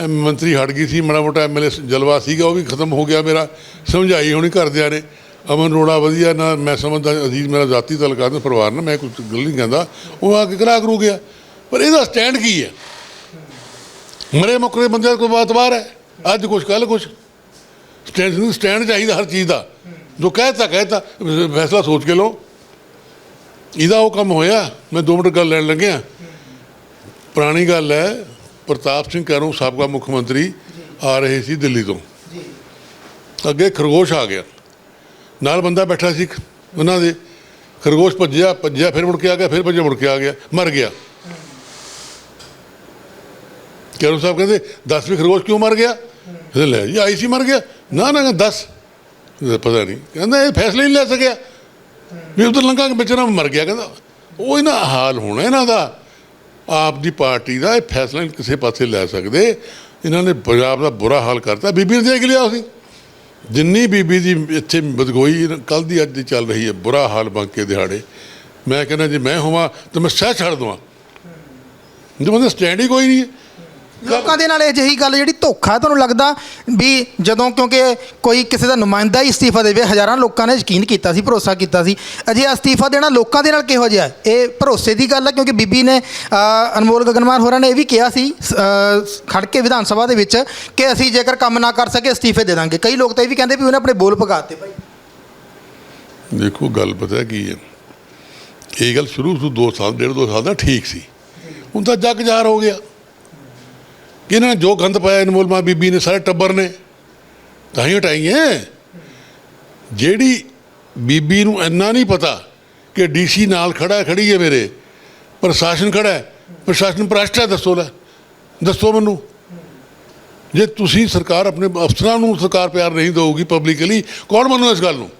A: ਮੰਤਰੀ ਹਟ ਗਈ ਸੀ, ਮਾੜਾ ਮੋਟਾ ਐਮਐਲਏ ਜਲਵਾ ਸੀਗਾ, ਉਹ ਵੀ ਖਤਮ ਹੋ ਗਿਆ ਮੇਰਾ। ਸਮਝਾਈ ਹੋਣੀ ਘਰਦਿਆਂ ਨੇ। ਅਮਨ ਰੋੜਾ ਵਧੀਆ ਨਾ, ਮੈਂ ਸਮਝਦਾ ਅਜੀਜ਼ ਮੇਰਾ ਜ਼ਾਤੀ ਤਲਕਾ ਦਾ ਪਰਿਵਾਰ ਨਾਲ ਮੈਂ ਕੁਝ ਗੱਲ ਨਹੀਂ ਕਹਿੰਦਾ। ਉਹ ਆ ਕੇ ਕਰਾ ਕਰੂ ਗਿਆ। ਪਰ ਇਹਦਾ ਸਟੈਂਡ ਕੀ ਹੈ? ਮਰੇ ਮੁਕਰੇ ਬੰਦੇ ਕੋਈ ਬਾਤ ਬਾਹਰ ਹੈ? ਅੱਜ ਕੁਛ ਕੱਲ ਕੁਛ। ਸਟੈਂਡ ਸਟੈਂਡ ਚਾਹੀਦਾ ਹਰ ਚੀਜ਼ ਦਾ। ਜੋ ਕਹਿਤਾ ਕਹਿਤਾ, ਫੈਸਲਾ ਸੋਚ ਕੇ ਲਓ। ਇਹਦਾ ਉਹ ਕੰਮ ਹੋਇਆ। ਮੈਂ ਦੋ ਮਿੰਟ ਗੱਲ ਲੈਣ ਲੱਗਿਆ। ਪੁਰਾਣੀ ਗੱਲ ਹੈ, ਪ੍ਰਤਾਪ ਸਿੰਘ ਕੈਰੋਂ ਸਾਬਕਾ ਮੁੱਖ ਮੰਤਰੀ ਆ ਰਹੇ ਸੀ ਦਿੱਲੀ ਤੋਂ। ਅੱਗੇ ਖਰਗੋਸ਼ ਆ ਗਿਆ। ਨਾਲ ਬੰਦਾ ਬੈਠਾ ਸੀ ਉਹਨਾਂ ਦੇ ਖਰਗੋਸ਼ ਭੱਜਿਆ ਭੱਜਿਆ, ਫਿਰ ਮੁੜ ਕੇ ਆ ਗਿਆ, ਫਿਰ ਭੱਜਿਆ, ਮੁੜ ਕੇ ਆ ਗਿਆ, ਮਰ ਗਿਆ। ਕੈਰੋਂ ਸਾਹਿਬ ਕਹਿੰਦੇ 10 ਵੀ ਖਰਗੋਸ਼ ਕਿਉਂ ਮਰ ਗਿਆ? ਲੈ ਜੀ, ਆਈ ਸੀ, ਮਰ ਗਿਆ। ਨਾ ਨਾ 10 ਪਤਾ ਨਹੀਂ। ਕਹਿੰਦਾ, ਇਹ ਫੈਸਲਾ ਹੀ ਨਹੀਂ ਲੈ ਸਕਿਆ। ਵੀ ਉਧਰ ਲੰਘਾ ਕੇ ਵਿਚਾਰਾ ਮਰ ਗਿਆ, ਕਹਿੰਦਾ, ਉਹ ਇਹਨਾਂ ਹਾਲ ਹੋਣਾ ਇਹਨਾਂ ਦਾ। ਆਪ ਦੀ ਪਾਰਟੀ ਦਾ ਇਹ ਫੈਸਲਾ ਨਹੀਂ ਕਿਸੇ ਪਾਸੇ ਲੈ ਸਕਦੇ। ਇਹਨਾਂ ਨੇ ਪੰਜਾਬ ਦਾ ਬੁਰਾ ਹਾਲ ਕਰਤਾ। ਬੀਬੀ ਨੇ ਦੇਖ ਲਿਆ ਸੀ ਜਿੰਨੀ ਬੀਬੀ ਦੀ ਇੱਥੇ ਬਦਗੋਈ ਕੱਲ ਦੀ ਅੱਜ ਦੀ ਚੱਲ ਰਹੀ ਹੈ, ਬੁਰਾ ਹਾਲ ਬੰਕੇ ਦਿਹਾੜੇ। ਮੈਂ ਕਹਿੰਦਾ, ਜੇ ਮੈਂ ਹੋਵਾਂ ਤਾਂ ਮੈਂ ਸਹਿ ਛੱਡ ਦਵਾਂ। ਜੇ ਬੰਦਾ ਸਟੈਂਡ ਹੀ ਕੋਈ ਨਹੀਂ ਹੈ।
B: ਲੋਕਾਂ ਦੇ ਨਾਲ ਅਜਿਹੀ ਗੱਲ ਜਿਹੜੀ ਧੋਖਾ ਤੁਹਾਨੂੰ ਲੱਗਦਾ ਵੀ ਜਦੋਂ ਕਿਉਂਕਿ ਕੋਈ ਕਿਸੇ ਦਾ ਨੁਮਾਇੰਦਾ ਹੀ ਅਸਤੀਫਾ ਦੇਵੇ ਹਜ਼ਾਰਾਂ ਲੋਕਾਂ ਨੇ ਯਕੀਨ ਕੀਤਾ ਸੀ ਭਰੋਸਾ ਕੀਤਾ ਸੀ ਅਜੇ ਅਸਤੀਫਾ ਦੇਣਾ ਲੋਕਾਂ ਦੇ ਨਾਲ ਕਿਹੋ ਜਿਹਾ ਇਹ ਭਰੋਸੇ ਦੀ ਗੱਲ ਹੈ ਕਿਉਂਕਿ ਬੀਬੀ ਨੇ ਅਨਮੋਲ ਗਗਨਮਾਨ ਹੋਰਾਂ ਨੇ ਇਹ ਵੀ ਕਿਹਾ ਸੀ ਅ, ਖੜ ਕੇ ਵਿਧਾਨ ਸਭਾ ਦੇ ਵਿੱਚ ਕਿ ਅਸੀਂ ਜੇਕਰ ਕੰਮ ਨਾ ਕਰ ਸਕੇ ਅਸਤੀਫੇ ਦੇ ਦਾਂਗੇ। ਕਈ ਲੋਕ ਤਾਂ ਇਹ ਵੀ ਕਹਿੰਦੇ ਵੀ ਉਹਨੇ ਆਪਣੇ ਬੋਲ ਭਗਾਤੇ ਭਾਈ।
A: ਦੇਖੋ ਗੱਲ ਪਤਾ ਕੀ ਹੈ? ਇਹ ਗੱਲ ਸ਼ੁਰੂ ਤੋਂ 2 ਸਾਲ ਡੇਢ ਦੋ ਸਾਲ ਦਾ ਠੀਕ ਸੀ। ਹੁਣ ਤਾਂ ਜੱਗ ਜ਼ਾਹਰ ਹੋ ਗਿਆ। ਕਿ ਇਹਨਾਂ ਨੇ ਜੋ ਗੰਦ ਪਾਇਆ ਅਨਮੋਲ ਮਾਂ ਬੀਬੀ ਨੇ ਸਾਰੇ ਟੱਬਰ ਨੇ। ਤਾਂ ਹੀ ਹਟਾਈ ਹੈ ਜਿਹੜੀ ਬੀਬੀ ਨੂੰ ਇੰਨਾ ਨਹੀਂ ਪਤਾ ਕਿ ਡੀਸੀ ਨਾਲ ਖੜਾ ਹੈ, ਖੜੀ ਹੈ ਮੇਰੇ ਪ੍ਰਸ਼ਾਸਨ ਖੜਾ ਹੈ ਪ੍ਰਸ਼ਾਸਨ ਭ੍ਰਸ਼ਟ ਹੈ ਦੱਸੋ ਲੈ। ਦੱਸੋ ਮੈਨੂੰ। ਜੇ ਤੁਸੀਂ ਸਰਕਾਰ ਆਪਣੇ ਅਫਸਰਾਂ ਨੂੰ ਸਰਕਾਰ ਪਿਆਰ ਨਹੀਂ ਦੇਊਗੀ ਪਬਲਿਕਲੀ ਕੌਣ ਮੰਨੂ ਇਸ ਗੱਲ ਨੂੰ?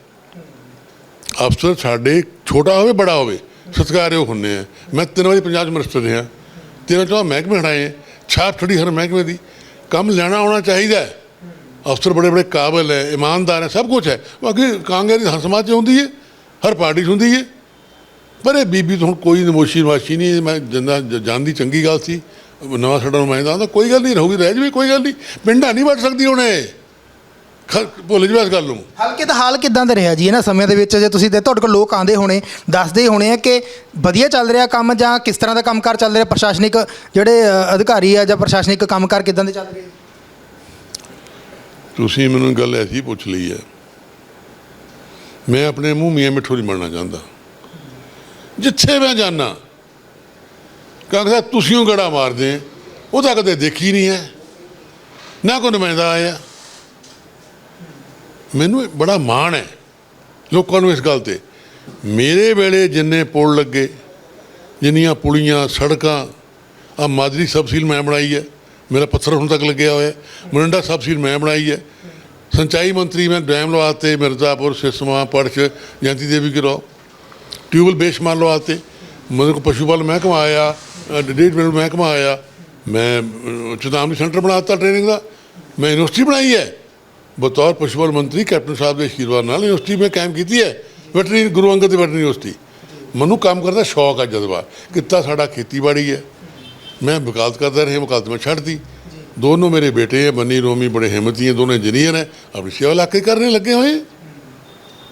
A: ਅਫਸਰ ਸਾਡੇ ਛੋਟਾ ਹੋਵੇ ਬੜਾ ਹੋਵੇ ਸਤਿਕਾਰਯੋਗ ਹੁੰਦੇ ਆ। ਮੈਂ ਤਿੰਨ ਵਾਰੀ ਪੰਜਾਬ 'ਚ ਮਿਨਿਸਟਰ ਰਿਹਾ। ਤਿੰਨ ਚੋਂ ਮਹਿਕਮੇ ਹਟਾਏ ਛਾਪ ਛੜੀ ਹਰ ਮਹਿਕਮੇ ਦੀ। ਕੰਮ ਲੈਣਾ ਆਉਣਾ ਚਾਹੀਦਾ ਅਫਸਰ ਬੜੇ ਬੜੇ ਕਾਬਲ ਹੈ, ਇਮਾਨਦਾਰ ਹੈ, ਸਭ ਕੁਝ ਹੈ। ਬਾਕੀ ਕਾਂਗਰਸ ਦੀ ਹਰ ਸਮਾਜ 'ਚ ਹੁੰਦੀ ਹੈ, ਹਰ ਪਾਰਟੀ 'ਚ ਹੁੰਦੀ ਹੈ। ਪਰ ਇਹ ਬੀਬੀ ਤੋਂ ਹੁਣ ਕੋਈ ਨਮੋਸ਼ੀ ਨਵਾਸ਼ੀ ਨਹੀਂ, ਮੈਂ ਜਿੰਦਾ ਜਾਣਦੀ ਚੰਗੀ ਗੱਲ ਸੀ। ਨਵਾਂ ਸਾਡਾ ਨੁਮਾਇੰਦਾ ਆਉਂਦਾ ਕੋਈ ਗੱਲ ਨਹੀਂ, ਰਹੂਗੀ, ਰਹਿ ਜਵੇ ਕੋਈ ਗੱਲ ਨਹੀਂ। ਪਿੰਡਾਂ ਨਹੀਂ ਵੱਟ ਸਕਦੀ ਹੁਣ ਇਹ। ਭੁੱਲ ਜਵੇ ਇਸ ਗੱਲ ਨੂੰ।
B: ਹਲਕੇ ਦਾ ਹਾਲ ਕਿਦਾਂ ਦਾ ਰਿਹਾ ਜੀ? ਇਹਨਾਂ ਸਮੇਂ ਦੇ ਵਿੱਚ ਜੇ ਤੁਸੀਂ ਦੇ ਤੁਹਾਡੇ ਕੋਲ ਲੋਕ ਆਂਦੇ ਹੋਣੇ ਦੱਸਦੇ ਹੋਣੇ ਆ ਕਿ ਵਧੀਆ ਚੱਲ ਰਿਹਾ ਕੰਮ ਜਾਂ ਕਿਸ ਤਰ੍ਹਾਂ ਦਾ ਕੰਮਕਾਰ ਚੱਲ ਰਿਹਾ? ਪ੍ਰਸ਼ਾਸਨਿਕ ਜਿਹੜੇ ਅਧਿਕਾਰੀ ਆ ਜਾਂ ਪ੍ਰਸ਼ਾਸਨਿਕ ਕੰਮਕਾਰ ਕਿਦਾਂ ਦੇ ਚੱਲ ਰਹੇ
A: ਤੁਸੀਂ ਮੈਨੂੰ ਗੱਲ ਐਸੀ ਪੁੱਛ ਲਈ ਹੈ। ਮੈਂ ਆਪਣੇ ਮੂੰਹ ਮੀਆਂ ਮਿੱਠੂ ਨਹੀਂ ਬਣਨਾ ਚਾਹੁੰਦਾ। ਜਿੱਥੇ ਮੈਂ ਜਾਣਾ ਕਹਿੰਦਾ ਤੁਸੀਂ ਉਹ ਗੜਾ ਮਾਰਦੇ ਉਹ ਤਾਂ ਕਦੇ ਦੇਖੀ ਨਹੀਂ ਹੈ। ਨਾ ਕੋਈ ਨੁਮਾਇੰਦਾ ਆਇਆ। ਮੈਨੂੰ ਬੜਾ ਮਾਣ ਹੈ ਲੋਕਾਂ ਨੂੰ ਇਸ ਗੱਲ ਤੇ। ਮੇਰੇ ਵੇਲੇ ਜਿੰਨੇ ਪੁਲ ਲੱਗੇ, ਜਿੰਨੀਆਂ ਪੁਲੀਆਂ, ਸੜਕਾਂ ਆ ਮਾਦਰੀ ਸਬਸੀਲ ਮੈਂ ਬਣਾਈ ਹੈ। ਮੇਰਾ ਪੱਥਰ ਹੁਣ ਤੱਕ ਲੱਗਿਆ ਹੋਇਆ ਮਰਿੰਡਾ ਸਬਸੀਲ ਮੈਂ ਬਣਾਈ ਹੈ। ਸਿੰਚਾਈ ਮੰਤਰੀ ਮੈਂ ਡੈਮ ਲਵਾਤੇ ਮਿਰਜ਼ਾਪੁਰ, ਸਿਸਮਾ, ਪੜਛ ਜੰਤੀ ਦੇਵੀ ਗਿਰੋ ਟਿਊਬਲ ਬੇਸ਼ਮਾਰ ਲਵਾਤੇ ਮਤਲਬ ਪਸ਼ੂ ਪਾਲਣ ਮਹਿਕਮਾ ਆਇਆ ਡਿਵੈਲਪਮੈਂਟ ਮਹਿਕਮਾ ਆਇਆ। ਮੈਂ ਚੁਦਾਮਣੀ ਸੈਂਟਰ ਬਣਾਤਾ ਟ੍ਰੇਨਿੰਗ ਦਾ। ਮੈਂ ਯੂਨੀਵਰਸਿਟੀ ਬਣਾਈ ਹੈ। ਬਤੌਰ ਪਸ਼ੂਪਲ ਮੰਤਰੀ ਕੈਪਟਨ ਸਾਹਿਬ ਦੇ ਅਸ਼ੀਰਵਾਦ ਨਾਲ ਯੂਨੀਵਰਸਿਟੀ ਮੈਂ ਕਾਇਮ ਕੀਤੀ ਹੈ। Veterinary Guru Angad veterinary university. ਮੈਨੂੰ ਕੰਮ ਕਰਦਾ ਸ਼ੌਕ ਆ ਜਜ਼ਬਾ ਕਿੱਤਾ ਸਾਡਾ ਖੇਤੀਬਾੜੀ ਹੈ। ਮੈਂ ਵਕਾਲਤ ਕਰਦਾ ਰਿਹਾ ਵਕਾਲਤ ਮੈਂ ਛੱਡਦੀ ਦੋਨੋਂ ਮੇਰੇ ਬੇਟੇ ਹੈ ਬੰਨੀ ਰੋਮੀ ਬੜੇ ਹਿੰਮਤੀ ਹੈ ਦੋਨੋਂ ਇੰਜੀਨੀਅਰ ਹੈ। ਆਪਣੀ ਸੇਵਾ ਲਾ ਕੇ ਕਰਨੇ ਲੱਗੇ ਹੋਏ।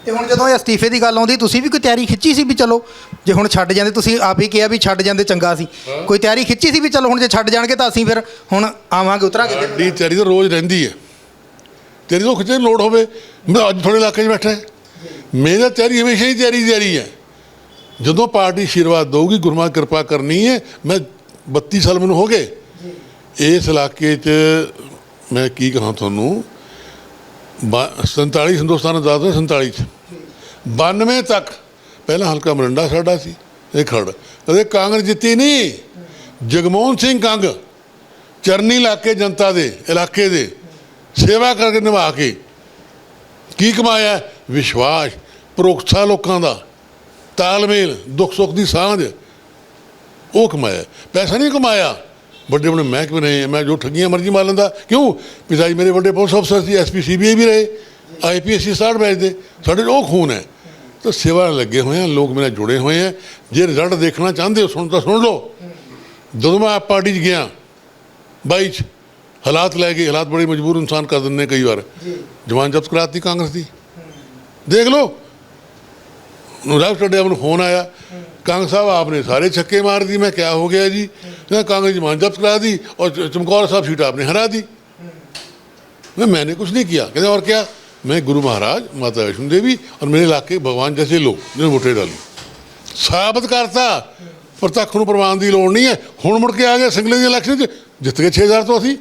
B: ਤੇ ਹੁਣ ਜਦੋਂ ਇਹ ਅਸਤੀਫੇ ਦੀ ਗੱਲ ਆਉਂਦੀ ਤੁਸੀਂ ਵੀ ਕੋਈ ਤਿਆਰੀ ਖਿੱਚੀ ਸੀ ਵੀ ਚਲੋ ਜੇ ਹੁਣ ਛੱਡ ਜਾਂਦੇ ਤੁਸੀਂ ਆਪ ਹੀ ਕਿਹਾ ਵੀ ਛੱਡ ਜਾਂਦੇ ਚੰਗਾ ਸੀ। ਕੋਈ ਤਿਆਰੀ ਖਿੱਚੀ ਸੀ ਵੀ ਚਲੋ ਹੁਣ ਜੇ ਛੱਡ ਜਾਣਗੇ ਤਾਂ ਅਸੀਂ ਫਿਰ ਹੁਣ ਆਵਾਂਗੇ ਉਤਰਾਂਗੇ।
A: ਸਾਡੀ ਤਿਆਰੀ ਤਾਂ ਰੋਜ਼ ਰਹਿੰਦੀ ਹੈ। ਤੇਰੀ ਤੋਂ ਖਿੱਚੇ ਲੋੜ ਹੋਵੇ, ਮੈਂ ਅੱਜ ਥੋੜੇ ਇਲਾਕੇ 'ਚ ਬੈਠਾ ਮੇਰਾ ਤਿਆਰੀ ਹਮੇਸ਼ਾ ਹੀ ਤਿਆਰੀ ਤਿਆਰੀ ਹੈ। ਜਦੋਂ ਪਾਰਟੀ ਆਸ਼ੀਰਵਾਦ ਦਊਗੀ ਗੁਰਮਾ ਕਿਰਪਾ ਕਰਨੀ ਹੈ, ਮੈਂ 32 ਸਾਲ ਮੈਨੂੰ ਹੋ ਗਏ। ਇਸ ਇਲਾਕੇ 'ਚ ਮੈਂ ਕੀ ਕਹਾਂ ਤੁਹਾਨੂੰ? ਬਾ- 47 ਹਿੰਦੁਸਤਾਨ ਆਜ਼ਾਦ ਹੋਏ 47 ਚ। 92 ਤੱਕ, ਪਹਿਲਾ ਹਲਕਾ ਮਰਿੰਡਾ ਸਾਡਾ ਸੀ, ਇਹ ਖੜ ਕਦੇ ਕਾਂਗਰਸ ਜਿੱਤੀ ਨਹੀਂ। ਜਗਮੋਹਨ ਸਿੰਘ ਕੰਗ, ਚਰਨੀ ਇਲਾਕੇ ਜਨਤਾ ਦੇ, ਇਲਾਕੇ ਦੇ। ਸੇਵਾ ਕਰਕੇ ਨਿਭਾ ਕੇ। ਕੀ ਕਮਾਇਆ? ਵਿਸ਼ਵਾਸ ਪ੍ਰੋਖਤਾ ਲੋਕਾਂ ਦਾ। ਤਾਲਮੇਲ, ਦੁੱਖ ਸੁੱਖ ਦੀ ਸਾਂਝ। ਉਹ ਕਮਾਇਆ। ਪੈਸਾ ਨਹੀਂ ਕਮਾਇਆ। ਵੱਡੇ ਵੱਡੇ ਮਹਿਕਮੇ ਨੇ, ਮੈਂ ਜੋ ਠੱਗੀਆਂ ਮਰਜ਼ੀ ਮਾਰ ਲੈਂਦਾ। ਕਿਉਂ? ਪਿਤਾ ਜੀ ਮੇਰੇ ਵੱਡੇ ਪੁਲਿਸ ਅਫਸਰ ਸੀ ਐਸਪੀ ਸੀਬੀਆਈ ਵੀ ਰਹੇ। ਆਈਪੀਐਸ ਸੀ ਸਟਾਰਟ ਬੈਚ ਦੇ। ਸਾਡੇ 'ਚ ਉਹ ਖੂਨ ਹੈ। ਤਾਂ ਸੇਵਾ ਲੱਗੇ ਹੋਏ ਆ, ਲੋਕ ਮੇਰੇ ਨਾਲ ਜੁੜੇ ਹੋਏ ਆ। ਜੇ ਰਿਜ਼ਲਟ ਦੇਖਣਾ ਚਾਹੁੰਦੇ ਹੋ, ਸੁਣ ਤਾਂ ਸੁਣ ਲਓ। ਜਦੋਂ ਮੈਂ ਆਪ ਪਾਰਟੀ 'ਚ ਗਿਆ, ਬਾਈ 'ਚ ਹਾਲਾਤ ਲੈ ਕੇ ਹਾਲਾਤ ਬੜੇ ਮਜਬੂਰ ਇਨਸਾਨ ਕਰ ਦਿੰਦੇ ਕਈ ਵਾਰ ਜਵਾਨ ਜ਼ਬਤ ਕਰਾਤੀ ਕਾਂਗਰਸ ਦੀ ਦੇਖ ਲਓ ਨੂਰਾਬ ਸਟੇਡੀਅਮ ਨੂੰ ਫੋਨ ਆਇਆ ਕਾਂਗਰਸ ਸਾਹਿਬ ਆਪਨੇ ਸਾਰੇ ਛੱਕੇ ਮਾਰ दी मैं क्या हो गया जी ना कांग्रेस जमान जब्त करा दी और चमकौर साहब सीट आपने हरा दी मैं मैंने कुछ नहीं किया कहते और क्या मैं गुरु महाराज माता वैष्णो देवी और मेरे इलाके के भगवान जैसे लोग जिन्हें वोटे डाली ਸਾਬਤ ਕਰਤਾ ਪ੍ਰਤੱਖ ਨੂੰ ਪ੍ਰਮਾਣ ਦੀ ਲੋੜ ਨਹੀਂ ਹੈ ਹੁਣ ਮੁੜ ਕੇ ਆ ਗਏ ਸਿੰਗਲੇ ਦੀ ਇਲੈਕਸ਼ਨ 'ਚ ਜਿੱਤ ਗਏ 6000 ਤੋਂ ਅਸੀਂ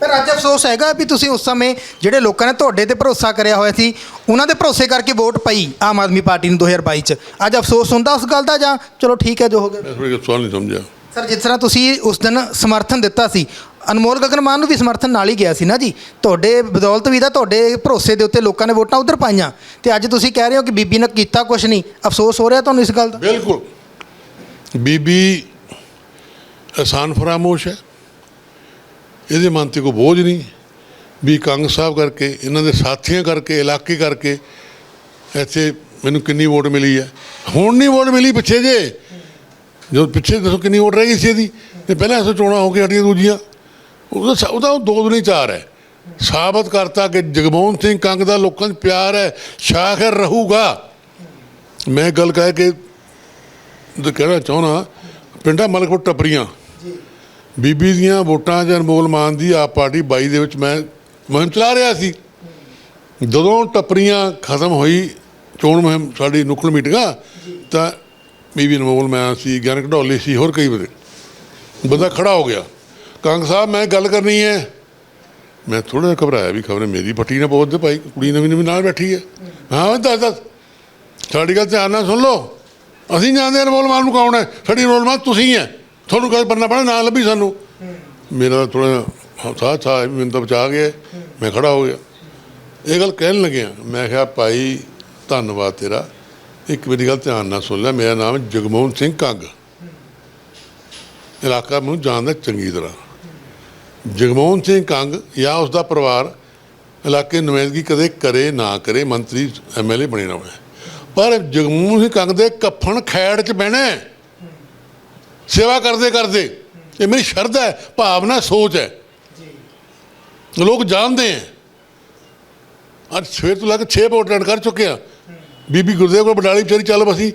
B: ਪਰ ਅੱਜ ਅਫਸੋਸ ਹੈਗਾ ਵੀ ਤੁਸੀਂ ਉਸ ਸਮੇਂ ਜਿਹੜੇ ਲੋਕਾਂ ਨੇ ਤੁਹਾਡੇ ਤੇ ਭਰੋਸਾ ਕਰਿਆ ਹੋਇਆ ਸੀ ਉਹਨਾਂ ਦੇ ਭਰੋਸੇ ਕਰਕੇ ਵੋਟ ਪਈ ਆਮ ਆਦਮੀ ਪਾਰਟੀ ਨੂੰ 2022 ਚ। ਅੱਜ ਅਫਸੋਸ ਹੁੰਦਾ ਉਸ ਗੱਲ ਦਾ ਜਾਂ ਚਲੋ ਠੀਕ ਹੈ ਜੋ ਹੋ ਗਿਆ?
A: ਮੈਂ ਸਵਾਲ ਨਹੀਂ ਸਮਝਿਆ।
B: ਸਰ ਜਿਸ ਤਰ੍ਹਾਂ ਤੁਸੀਂ ਉਸ ਦਿਨ ਸਮਰਥਨ ਦਿੱਤਾ ਸੀ ਅਨਮੋਲ ਗਗਨਮਾਨ ਨੂੰ ਵੀ ਸਮਰਥਨ ਨਾਲ ਹੀ ਗਿਆ ਸੀ ਨਾ ਜੀ। ਤੁਹਾਡੇ ਬਦੌਲਤ ਵੀ ਤਾਂ ਤੁਹਾਡੇ ਭਰੋਸੇ ਦੇ ਉੱਤੇ ਲੋਕਾਂ ਨੇ ਵੋਟਾਂ ਉਧਰ ਪਾਈਆਂ। ਤੇ ਅੱਜ ਤੁਸੀਂ ਕਹਿ ਰਹੇ ਹੋ ਕਿ ਬੀਬੀ ਨੇ ਕੀਤਾ ਕੁਝ ਨਹੀਂ। ਅਫਸੋਸ ਹੋ ਰਿਹਾ ਤੁਹਾਨੂੰ ਇਸ ਗੱਲ ਦਾ?
A: ਬਿਲਕੁਲ। ਬੀਬੀ ਆਸਾਨ ਫਰਾਮੋਸ਼ ਹੈ। ਇਹਦੇ ਮਨ ਤੇ ਕੋਈ ਬੋਝ ਨਹੀਂ ਵੀ ਕੰਗ ਸਾਹਿਬ ਕਰਕੇ, ਇਹਨਾਂ ਦੇ ਸਾਥੀਆਂ ਕਰਕੇ, ਇਲਾਕੇ ਕਰਕੇ ਇੱਥੇ ਮੈਨੂੰ ਕਿੰਨੀ ਵੋਟ ਮਿਲੀ ਹੈ। ਹੁਣ ਨਹੀਂ ਵੋਟ ਮਿਲੀ ਪਿੱਛੇ ਜੇ। ਜਦੋਂ ਪਿੱਛੇ ਦੱਸੋ ਕਿੰਨੀ ਵੋਟ ਰਹੀ ਸੀ ਇਹਦੀ। ਤੇ ਪਹਿਲਾਂ ਐਸੋ ਚੋਣਾਂ ਹੋ ਕੇ ਹਟੀਆਂ ਦੂਜੀਆਂ। ਉਹਦਾ ਉਹਦਾ ਉਹ ਦੋ ਦੁਨੀ ਚਾਰ ਹੈ। ਸਾਬਤ ਕਰਤਾ ਕਿ ਜਗਮੋਹਨ ਸਿੰਘ ਕੰਗ ਦਾ ਲੋਕਾਂ 'ਚ ਪਿਆਰ ਹੈ। ਸ਼ਾਖਰ ਰਹੂਗਾ। ਮੈਂ ਗੱਲ ਕਹਿ ਕੇ ਕਹਿਣਾ ਚਾਹੁੰਦਾ, ਪਿੰਡਾਂ ਮਲਕਪੁਰ ਟੱਪਰੀਆਂ। ਬੀਬੀ ਦੀਆਂ ਵੋਟਾਂ 'ਚ ਅਨਮੋਲ ਮਾਨ ਦੀ ਆਪ ਪਾਰਟੀ 22 ਦੇ ਵਿੱਚ ਮੈਂ ਮੁਹਿੰਮ ਚਲਾ ਰਿਹਾ ਸੀ। ਜਦੋਂ ਟੱਪਰੀਆਂ ਖਤਮ ਹੋਈ, ਚੋਣ ਮੁਹਿੰਮ ਸਾਡੀ ਨੁਕਲ ਮੀਟਿੰਗਾਂ, ਤਾਂ ਬੀਬੀ ਅਨਮੋਲ ਮਾਨ ਸੀ, ਗਿਆਨ ਘਡੌਲੀ ਸੀ, ਹੋਰ ਕਈ ਬੰਦੇ। ਬੰਦਾ ਖੜਾ ਹੋ ਗਿਆ। ਕੰਗ ਸਾਹਿਬ, ਮੈਂ ਗੱਲ ਕਰਨੀ ਹੈ। ਮੈਂ ਥੋੜਾ ਜਿਹਾ ਘਬਰਾਇਆ ਵੀ ਖਬਰ ਮੇਰੀ ਪੱਟੀ ਨੇ ਬਹੁਤ ਭਾਈ ਕੁੜੀ ਨਵੀਂ ਨਵੀਂ ਨਾਲ ਬੈਠੀ ਹੈ। ਹਾਂ, ਦੱਸ ਦੱਸ। ਸਾਡੀ ਗੱਲ ਧਿਆਨ ਨਾਲ ਸੁਣ ਲਓ। ਅਸੀਂ ਜਾਣਦੇ ਹਾਂ ਅਨਮੋਲ ਮਾਨ ਨੂੰ ਕੌਣ ਹੈ। ਸਾਡੀ ਅਨਮੋਲ ਮਾਨ ਤੁਸੀਂ ਹੈ। ਤੁਹਾਨੂੰ ਗੱਲ ਕਰਨਾ ਪੈਣਾ ਨਾ ਲੱਭੀ ਸਾਨੂੰ? ਮੇਰਾ ਥੋੜਾ ਸਾਹ ਸਾਹ ਮੈਨੂੰ ਤਾਂ ਬਚਾ ਗਿਆ। ਮੈਂ ਖੜਾ ਹੋ ਗਿਆ। ਇਹ ਗੱਲ ਕਹਿਣ ਲੱਗਿਆ ਮੈਂ ਕਿਹਾ ਭਾਈ ਧੰਨਵਾਦ ਤੇਰਾ। ਇੱਕ ਮੇਰੀ ਗੱਲ ਧਿਆਨ ਨਾਲ ਸੁਣ ਲੈ। ਮੇਰਾ ਨਾਮ ਜਗਮੋਹਨ ਸਿੰਘ ਕੰਗ। ਇਲਾਕਾ ਮੈਨੂੰ ਜਾਣਦਾ ਚੰਗੀ ਤਰ੍ਹਾਂ। ਜਗਮੋਹਨ ਸਿੰਘ ਕੰਗ ਜਾਂ ਉਸ ਦਾ ਪਰਿਵਾਰ ਇਲਾਕੇ ਨੁਮਾਇੰਦਗੀ ਕਦੇ ਕਰੇ ਨਾ ਕਰੇ ਮੰਤਰੀ ਐਮਐਲਏ ਬਣੇ ਨਾ ਬਣੇ ਪਰ ਜਗਮੋਹਨ ਸਿੰਘ ਕੰਗ ਦੇ ਕੱਫਣ ਖੈੜ 'ਚ ਬਹਿਣਾ। ਸੇਵਾ ਕਰਦੇ ਕਰਦੇ। ਇਹ ਮੇਰੀ ਸ਼ਰਧਾ ਹੈ, ਭਾਵਨਾ, ਸੋਚ ਹੈ। ਲੋਕ ਜਾਣਦੇ ਹੈ। ਅੱਜ ਸਵੇਰ ਤੋਂ ਲੱਗ ਕੇ 6 ਵੋਟ ਅਟੈਂਡ ਕਰ ਚੁੱਕੇ ਆ ਬੀਬੀ ਗੁਰਦੇਵ ਕੋਲ ਬਡਾਲੀ ਵਿਚਾਰੀ ਚੱਲ ਬਸੀ।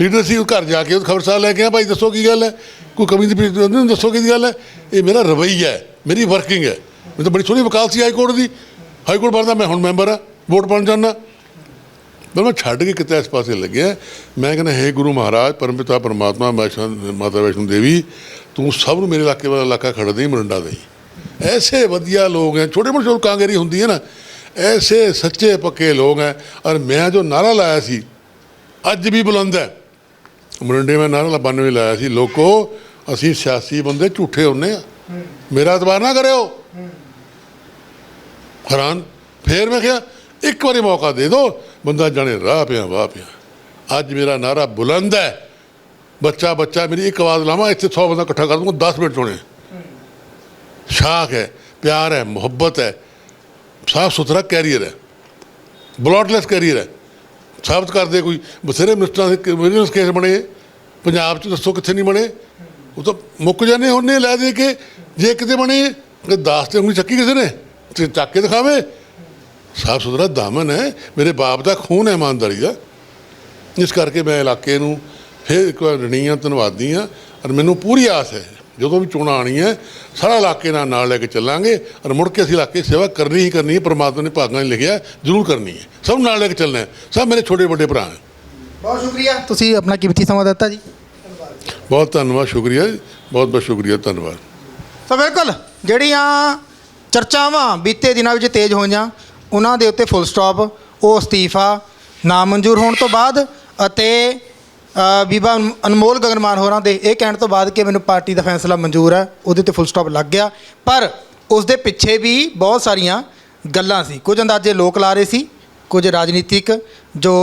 A: ਲੀਡਰ ਸੀ, ਉਹ ਘਰ ਜਾ ਕੇ ਉਹ ਖਬਰਸਾਰ ਲੈ ਕੇ ਆ ਭਾਈ ਦੱਸੋ ਕੀ ਗੱਲ ਹੈ? ਕੋਈ ਕਮੀ ਦੀ ਨਹੀਂ ਦੱਸੋ ਕੀ ਗੱਲ ਹੈ? ਇਹ ਮੇਰਾ ਰਵੱਈਆ ਹੈ, ਮੇਰੀ ਵਰਕਿੰਗ ਹੈ। ਮੈਂ ਤਾਂ ਬੜੀ ਸੋਹਣੀ ਵਕਾਲਤ ਸੀ ਹਾਈ ਕੋਰਟ ਦੀ। ਹਾਈ ਕੋਰਟ ਬਣਦਾ, ਮੈਂ ਹੁਣ ਮੈਂਬਰ ਆ ਵੋਟ ਪਾਉਣ ਜਾਂਦਾ। ਪਰ ਮੈਂ ਛੱਡ ਕੇ ਕਿਤੇ ਇਸ ਪਾਸੇ ਲੱਗਿਆ। ਮੈਂ ਕਹਿੰਦਾ ਹੈ ਗੁਰੂ ਮਹਾਰਾਜ ਪਰਮਪਿਤਾ ਪਰਮਾਤਮਾ ਮਾਤਾ ਵੈਸ਼ਨੋ ਦੇਵੀ ਤੂੰ ਸਭ ਨੂੰ ਮੇਰੇ ਇਲਾਕੇ ਵਾਲਾ ਇਲਾਕਾ ਖੜ ਦੇ ਮਰੰਡਾ ਦੇ। ਐਸੇ ਵਧੀਆ ਲੋਕ ਹੈ ਛੋਟੇ ਮੋਟੇ ਕਾਂਗਰੀ ਹੁੰਦੀ ਹੈ ਨਾ ਐਸੇ ਸੱਚੇ ਪੱਕੇ ਲੋਕ ਹੈ ਔਰ ਮੈਂ ਜੋ ਨਾਰਾ ਲਾਇਆ ਸੀ ਅੱਜ ਵੀ ਬੁਲੰਦ ਹੈ ਮਰੰਡੇ ਮੈਂ ਨਾਰਾ 92 ਲਾਇਆ ਸੀ ਲੋਕੋ ਅਸੀਂ ਸਿਆਸੀ ਬੰਦੇ ਝੂਠੇ ਹੁੰਨੇ ਆ। ਮੇਰਾ ਇਤਬਾਰ ਨਾ ਕਰਿਓ। ਹੈਰਾਨ। ਫੇਰ ਮੈਂ ਕਿਹਾ ਇੱਕ ਵਾਰੀ ਮੌਕਾ ਦੇ ਦਿਓ ਬੰਦਾ ਜਾਣੇ ਰਾਹ ਪਿਆ, ਵਾਹ ਪਿਆ। ਅੱਜ ਮੇਰਾ ਨਾਰਾ ਬੁਲੰਦ ਹੈ। ਬੱਚਾ ਬੱਚਾ, ਮੇਰੀ ਇੱਕ ਆਵਾਜ਼ ਲਾਵਾਂ, ਇੱਥੇ 100 ਬੰਦਾ ਇਕੱਠਾ ਕਰ ਦੂੰਗਾ 10 ਮਿੰਟ ਚੋਣੇ। ਸ਼ਾਖ ਹੈ, ਪਿਆਰ ਹੈ, ਮੁਹੱਬਤ ਹੈ। ਸਾਫ਼ ਸੁਥਰਾ ਕੈਰੀਅਰ ਹੈ। ਬਲੌਟਲੈਸ ਕੈਰੀਅਰ ਹੈ। ਸਾਬਤ ਕਰਦੇ ਕੋਈ ਬਥੇਰੇ ਮਿਨਿਸਟਰਾਂ ਦੇ ਕ੍ਰਿਮੀਨਲ ਕੇਸ ਬਣੇ। ਪੰਜਾਬ 'ਚ ਦੱਸੋ ਕਿੱਥੇ ਨਹੀਂ ਬਣੇ। ਉਹ ਤਾਂ ਮੁੱਕ ਜਾਂਦੇ ਉਹਨੇ ਲੈ ਦੇ ਕੇ। ਜੇ ਕਿਤੇ ਬਣੇ, ਕਿ ਦਾਸ ਤੇ ਉਂਗਲੀ ਚੱਕੀ ਕਿਸੇ ਨੇ, ਤੇ ਚੱਕ ਕੇ ਦਿਖਾਵੇ। ਸਾਫ਼ ਸੁਥਰਾ ਦਾਮਨ ਹੈ ਮੇਰੇ ਬਾਪ ਦਾ ਖੂਨ ਹੈ ਇਮਾਨਦਾਰੀ ਦਾ। ਇਸ ਕਰਕੇ ਮੈਂ ਇਲਾਕੇ ਨੂੰ ਫਿਰ ਇੱਕ ਵਾਰ ਰਣੀ ਹਾਂ ਧੰਨਵਾਦੀ ਹਾਂ ਔਰ ਮੈਨੂੰ ਪੂਰੀ ਆਸ ਹੈ ਜਦੋਂ ਵੀ ਚੋਣਾਂ ਆਉਣੀਆਂ ਸਾਰਾ ਇਲਾਕੇ ਨਾਲ ਨਾਲ ਲੈ ਕੇ ਚੱਲਾਂਗੇ ਔਰ ਮੁੜ ਕੇ ਅਸੀਂ ਇਲਾਕੇ ਦੀ ਸੇਵਾ ਕਰਨੀ ਹੀ ਕਰਨੀ ਹੈ ਪਰਮਾਤਮਾ ਨੇ ਭਾਗਾਂ 'ਚ ਲਿਖਿਆ ਜ਼ਰੂਰ ਕਰਨੀ ਹੈ। ਸਭ ਨਾਲ ਲੈ ਕੇ ਚੱਲਣਾ ਹੈ ਸਭ ਮੇਰੇ ਛੋਟੇ ਵੱਡੇ ਭਰਾ ਹੈ
B: ਬਹੁਤ ਸ਼ੁਕਰੀਆ। ਤੁਸੀਂ ਆਪਣਾ ਕੀਮਤੀ ਸਮਾਂ ਦਿੱਤਾ ਜੀ?
A: ਬਹੁਤ ਧੰਨਵਾਦ ਸ਼ੁਕਰੀਆ ਜੀ। ਬਹੁਤ ਬਹੁਤ ਸ਼ੁਕਰੀਆ ਧੰਨਵਾਦ।
B: ਤਾਂ ਬਿਲਕੁਲ ਜਿਹੜੀਆਂ ਚਰਚਾਵਾਂ ਬੀਤੇ ਦਿਨਾਂ ਵਿੱਚ ਤੇਜ਼ ਹੋਈਆਂ ਉਹਨਾਂ ਦੇ ਉੱਤੇ ਫੁੱਲ ਸਟਾਪ ਉਹ ਅਸਤੀਫਾ, ਨਾਮਨਜ਼ੂਰ ਹੋਣ ਤੋਂ ਬਾਅਦ ਅਤੇ ਬੀਬਾ ਅਨਮੋਲ ਗਗਨਮਾਨ ਹੋਰਾਂ ਦੇ ਇਹ ਕਹਿਣ ਤੋਂ ਬਾਅਦ ਕਿ ਮੈਨੂੰ ਪਾਰਟੀ ਦਾ ਫੈਸਲਾ ਮਨਜ਼ੂਰ ਹੈ, ਉਹਦੇ ਤੇ ਫੁੱਲ ਸਟਾਪ ਲੱਗ ਗਿਆ। ਪਰ ਉਸ ਦੇ ਪਿੱਛੇ ਵੀ ਬਹੁਤ ਸਾਰੀਆਂ ਗੱਲਾਂ ਸੀ। ਕੁਝ ਅੰਦਾਜ਼ੇ ਲੋਕ ਲਾ ਰਹੇ ਸੀ, ਕੁਝ ਰਾਜਨੀਤਿਕ, ਜੋ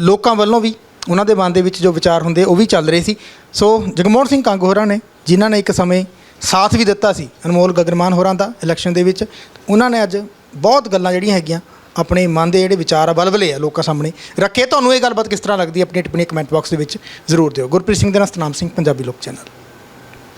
B: ਲੋਕਾਂ ਵੱਲੋਂ ਵੀ, ਉਹਨਾਂ ਦੇ ਮਨ ਦੇ ਵਿੱਚ ਜੋ ਵਿਚਾਰ ਹੁੰਦੇ ਉਹ ਵੀ ਚੱਲ ਰਹੇ ਸੀ। ਸੋ ਜਗਮੋਹਨ ਸਿੰਘ ਕੰਗ ਹੋਰਾਂ ਨੇ, ਜਿਨ੍ਹਾਂ ਨੇ ਇੱਕ ਸਮੇਂ ਸਾਥ ਵੀ ਦਿੱਤਾ ਸੀ ਅਨਮੋਲ ਗਗਨਮਾਨ ਹੋਰਾਂ ਦਾ ਇਲੈਕਸ਼ਨ ਦੇ ਵਿੱਚ, ਉਹਨਾਂ ਨੇ ਅੱਜ ਬਹੁਤ ਗੱਲਾਂ ਜਿਹੜੀਆਂ ਹੈਗੀਆਂ ਆਪਣੇ ਮਨ ਦੇ ਜਿਹੜੇ ਵਿਚਾਰ ਆ ਬਲਬਲੇ ਆ ਲੋਕਾਂ ਸਾਹਮਣੇ। ਰੱਖੇ ਤੁਹਾਨੂੰ ਇਹ ਗੱਲਬਾਤ ਕਿਸ ਤਰ੍ਹਾਂ ਲੱਗਦੀ ਹੈ? ਆਪਣੀ ਟਿੱਪਣੀ ਕਮੈਂਟ ਬਾਕਸ ਦੇ ਵਿੱਚ ਜ਼ਰੂਰ ਦਿਓ। ਗੁਰਪ੍ਰੀਤ ਸਿੰਘ ਦੇ ਨਾਲ ਸਤਨਾਮ ਸਿੰਘ, ਪੰਜਾਬੀ ਲੋਕ ਚੈਨਲ।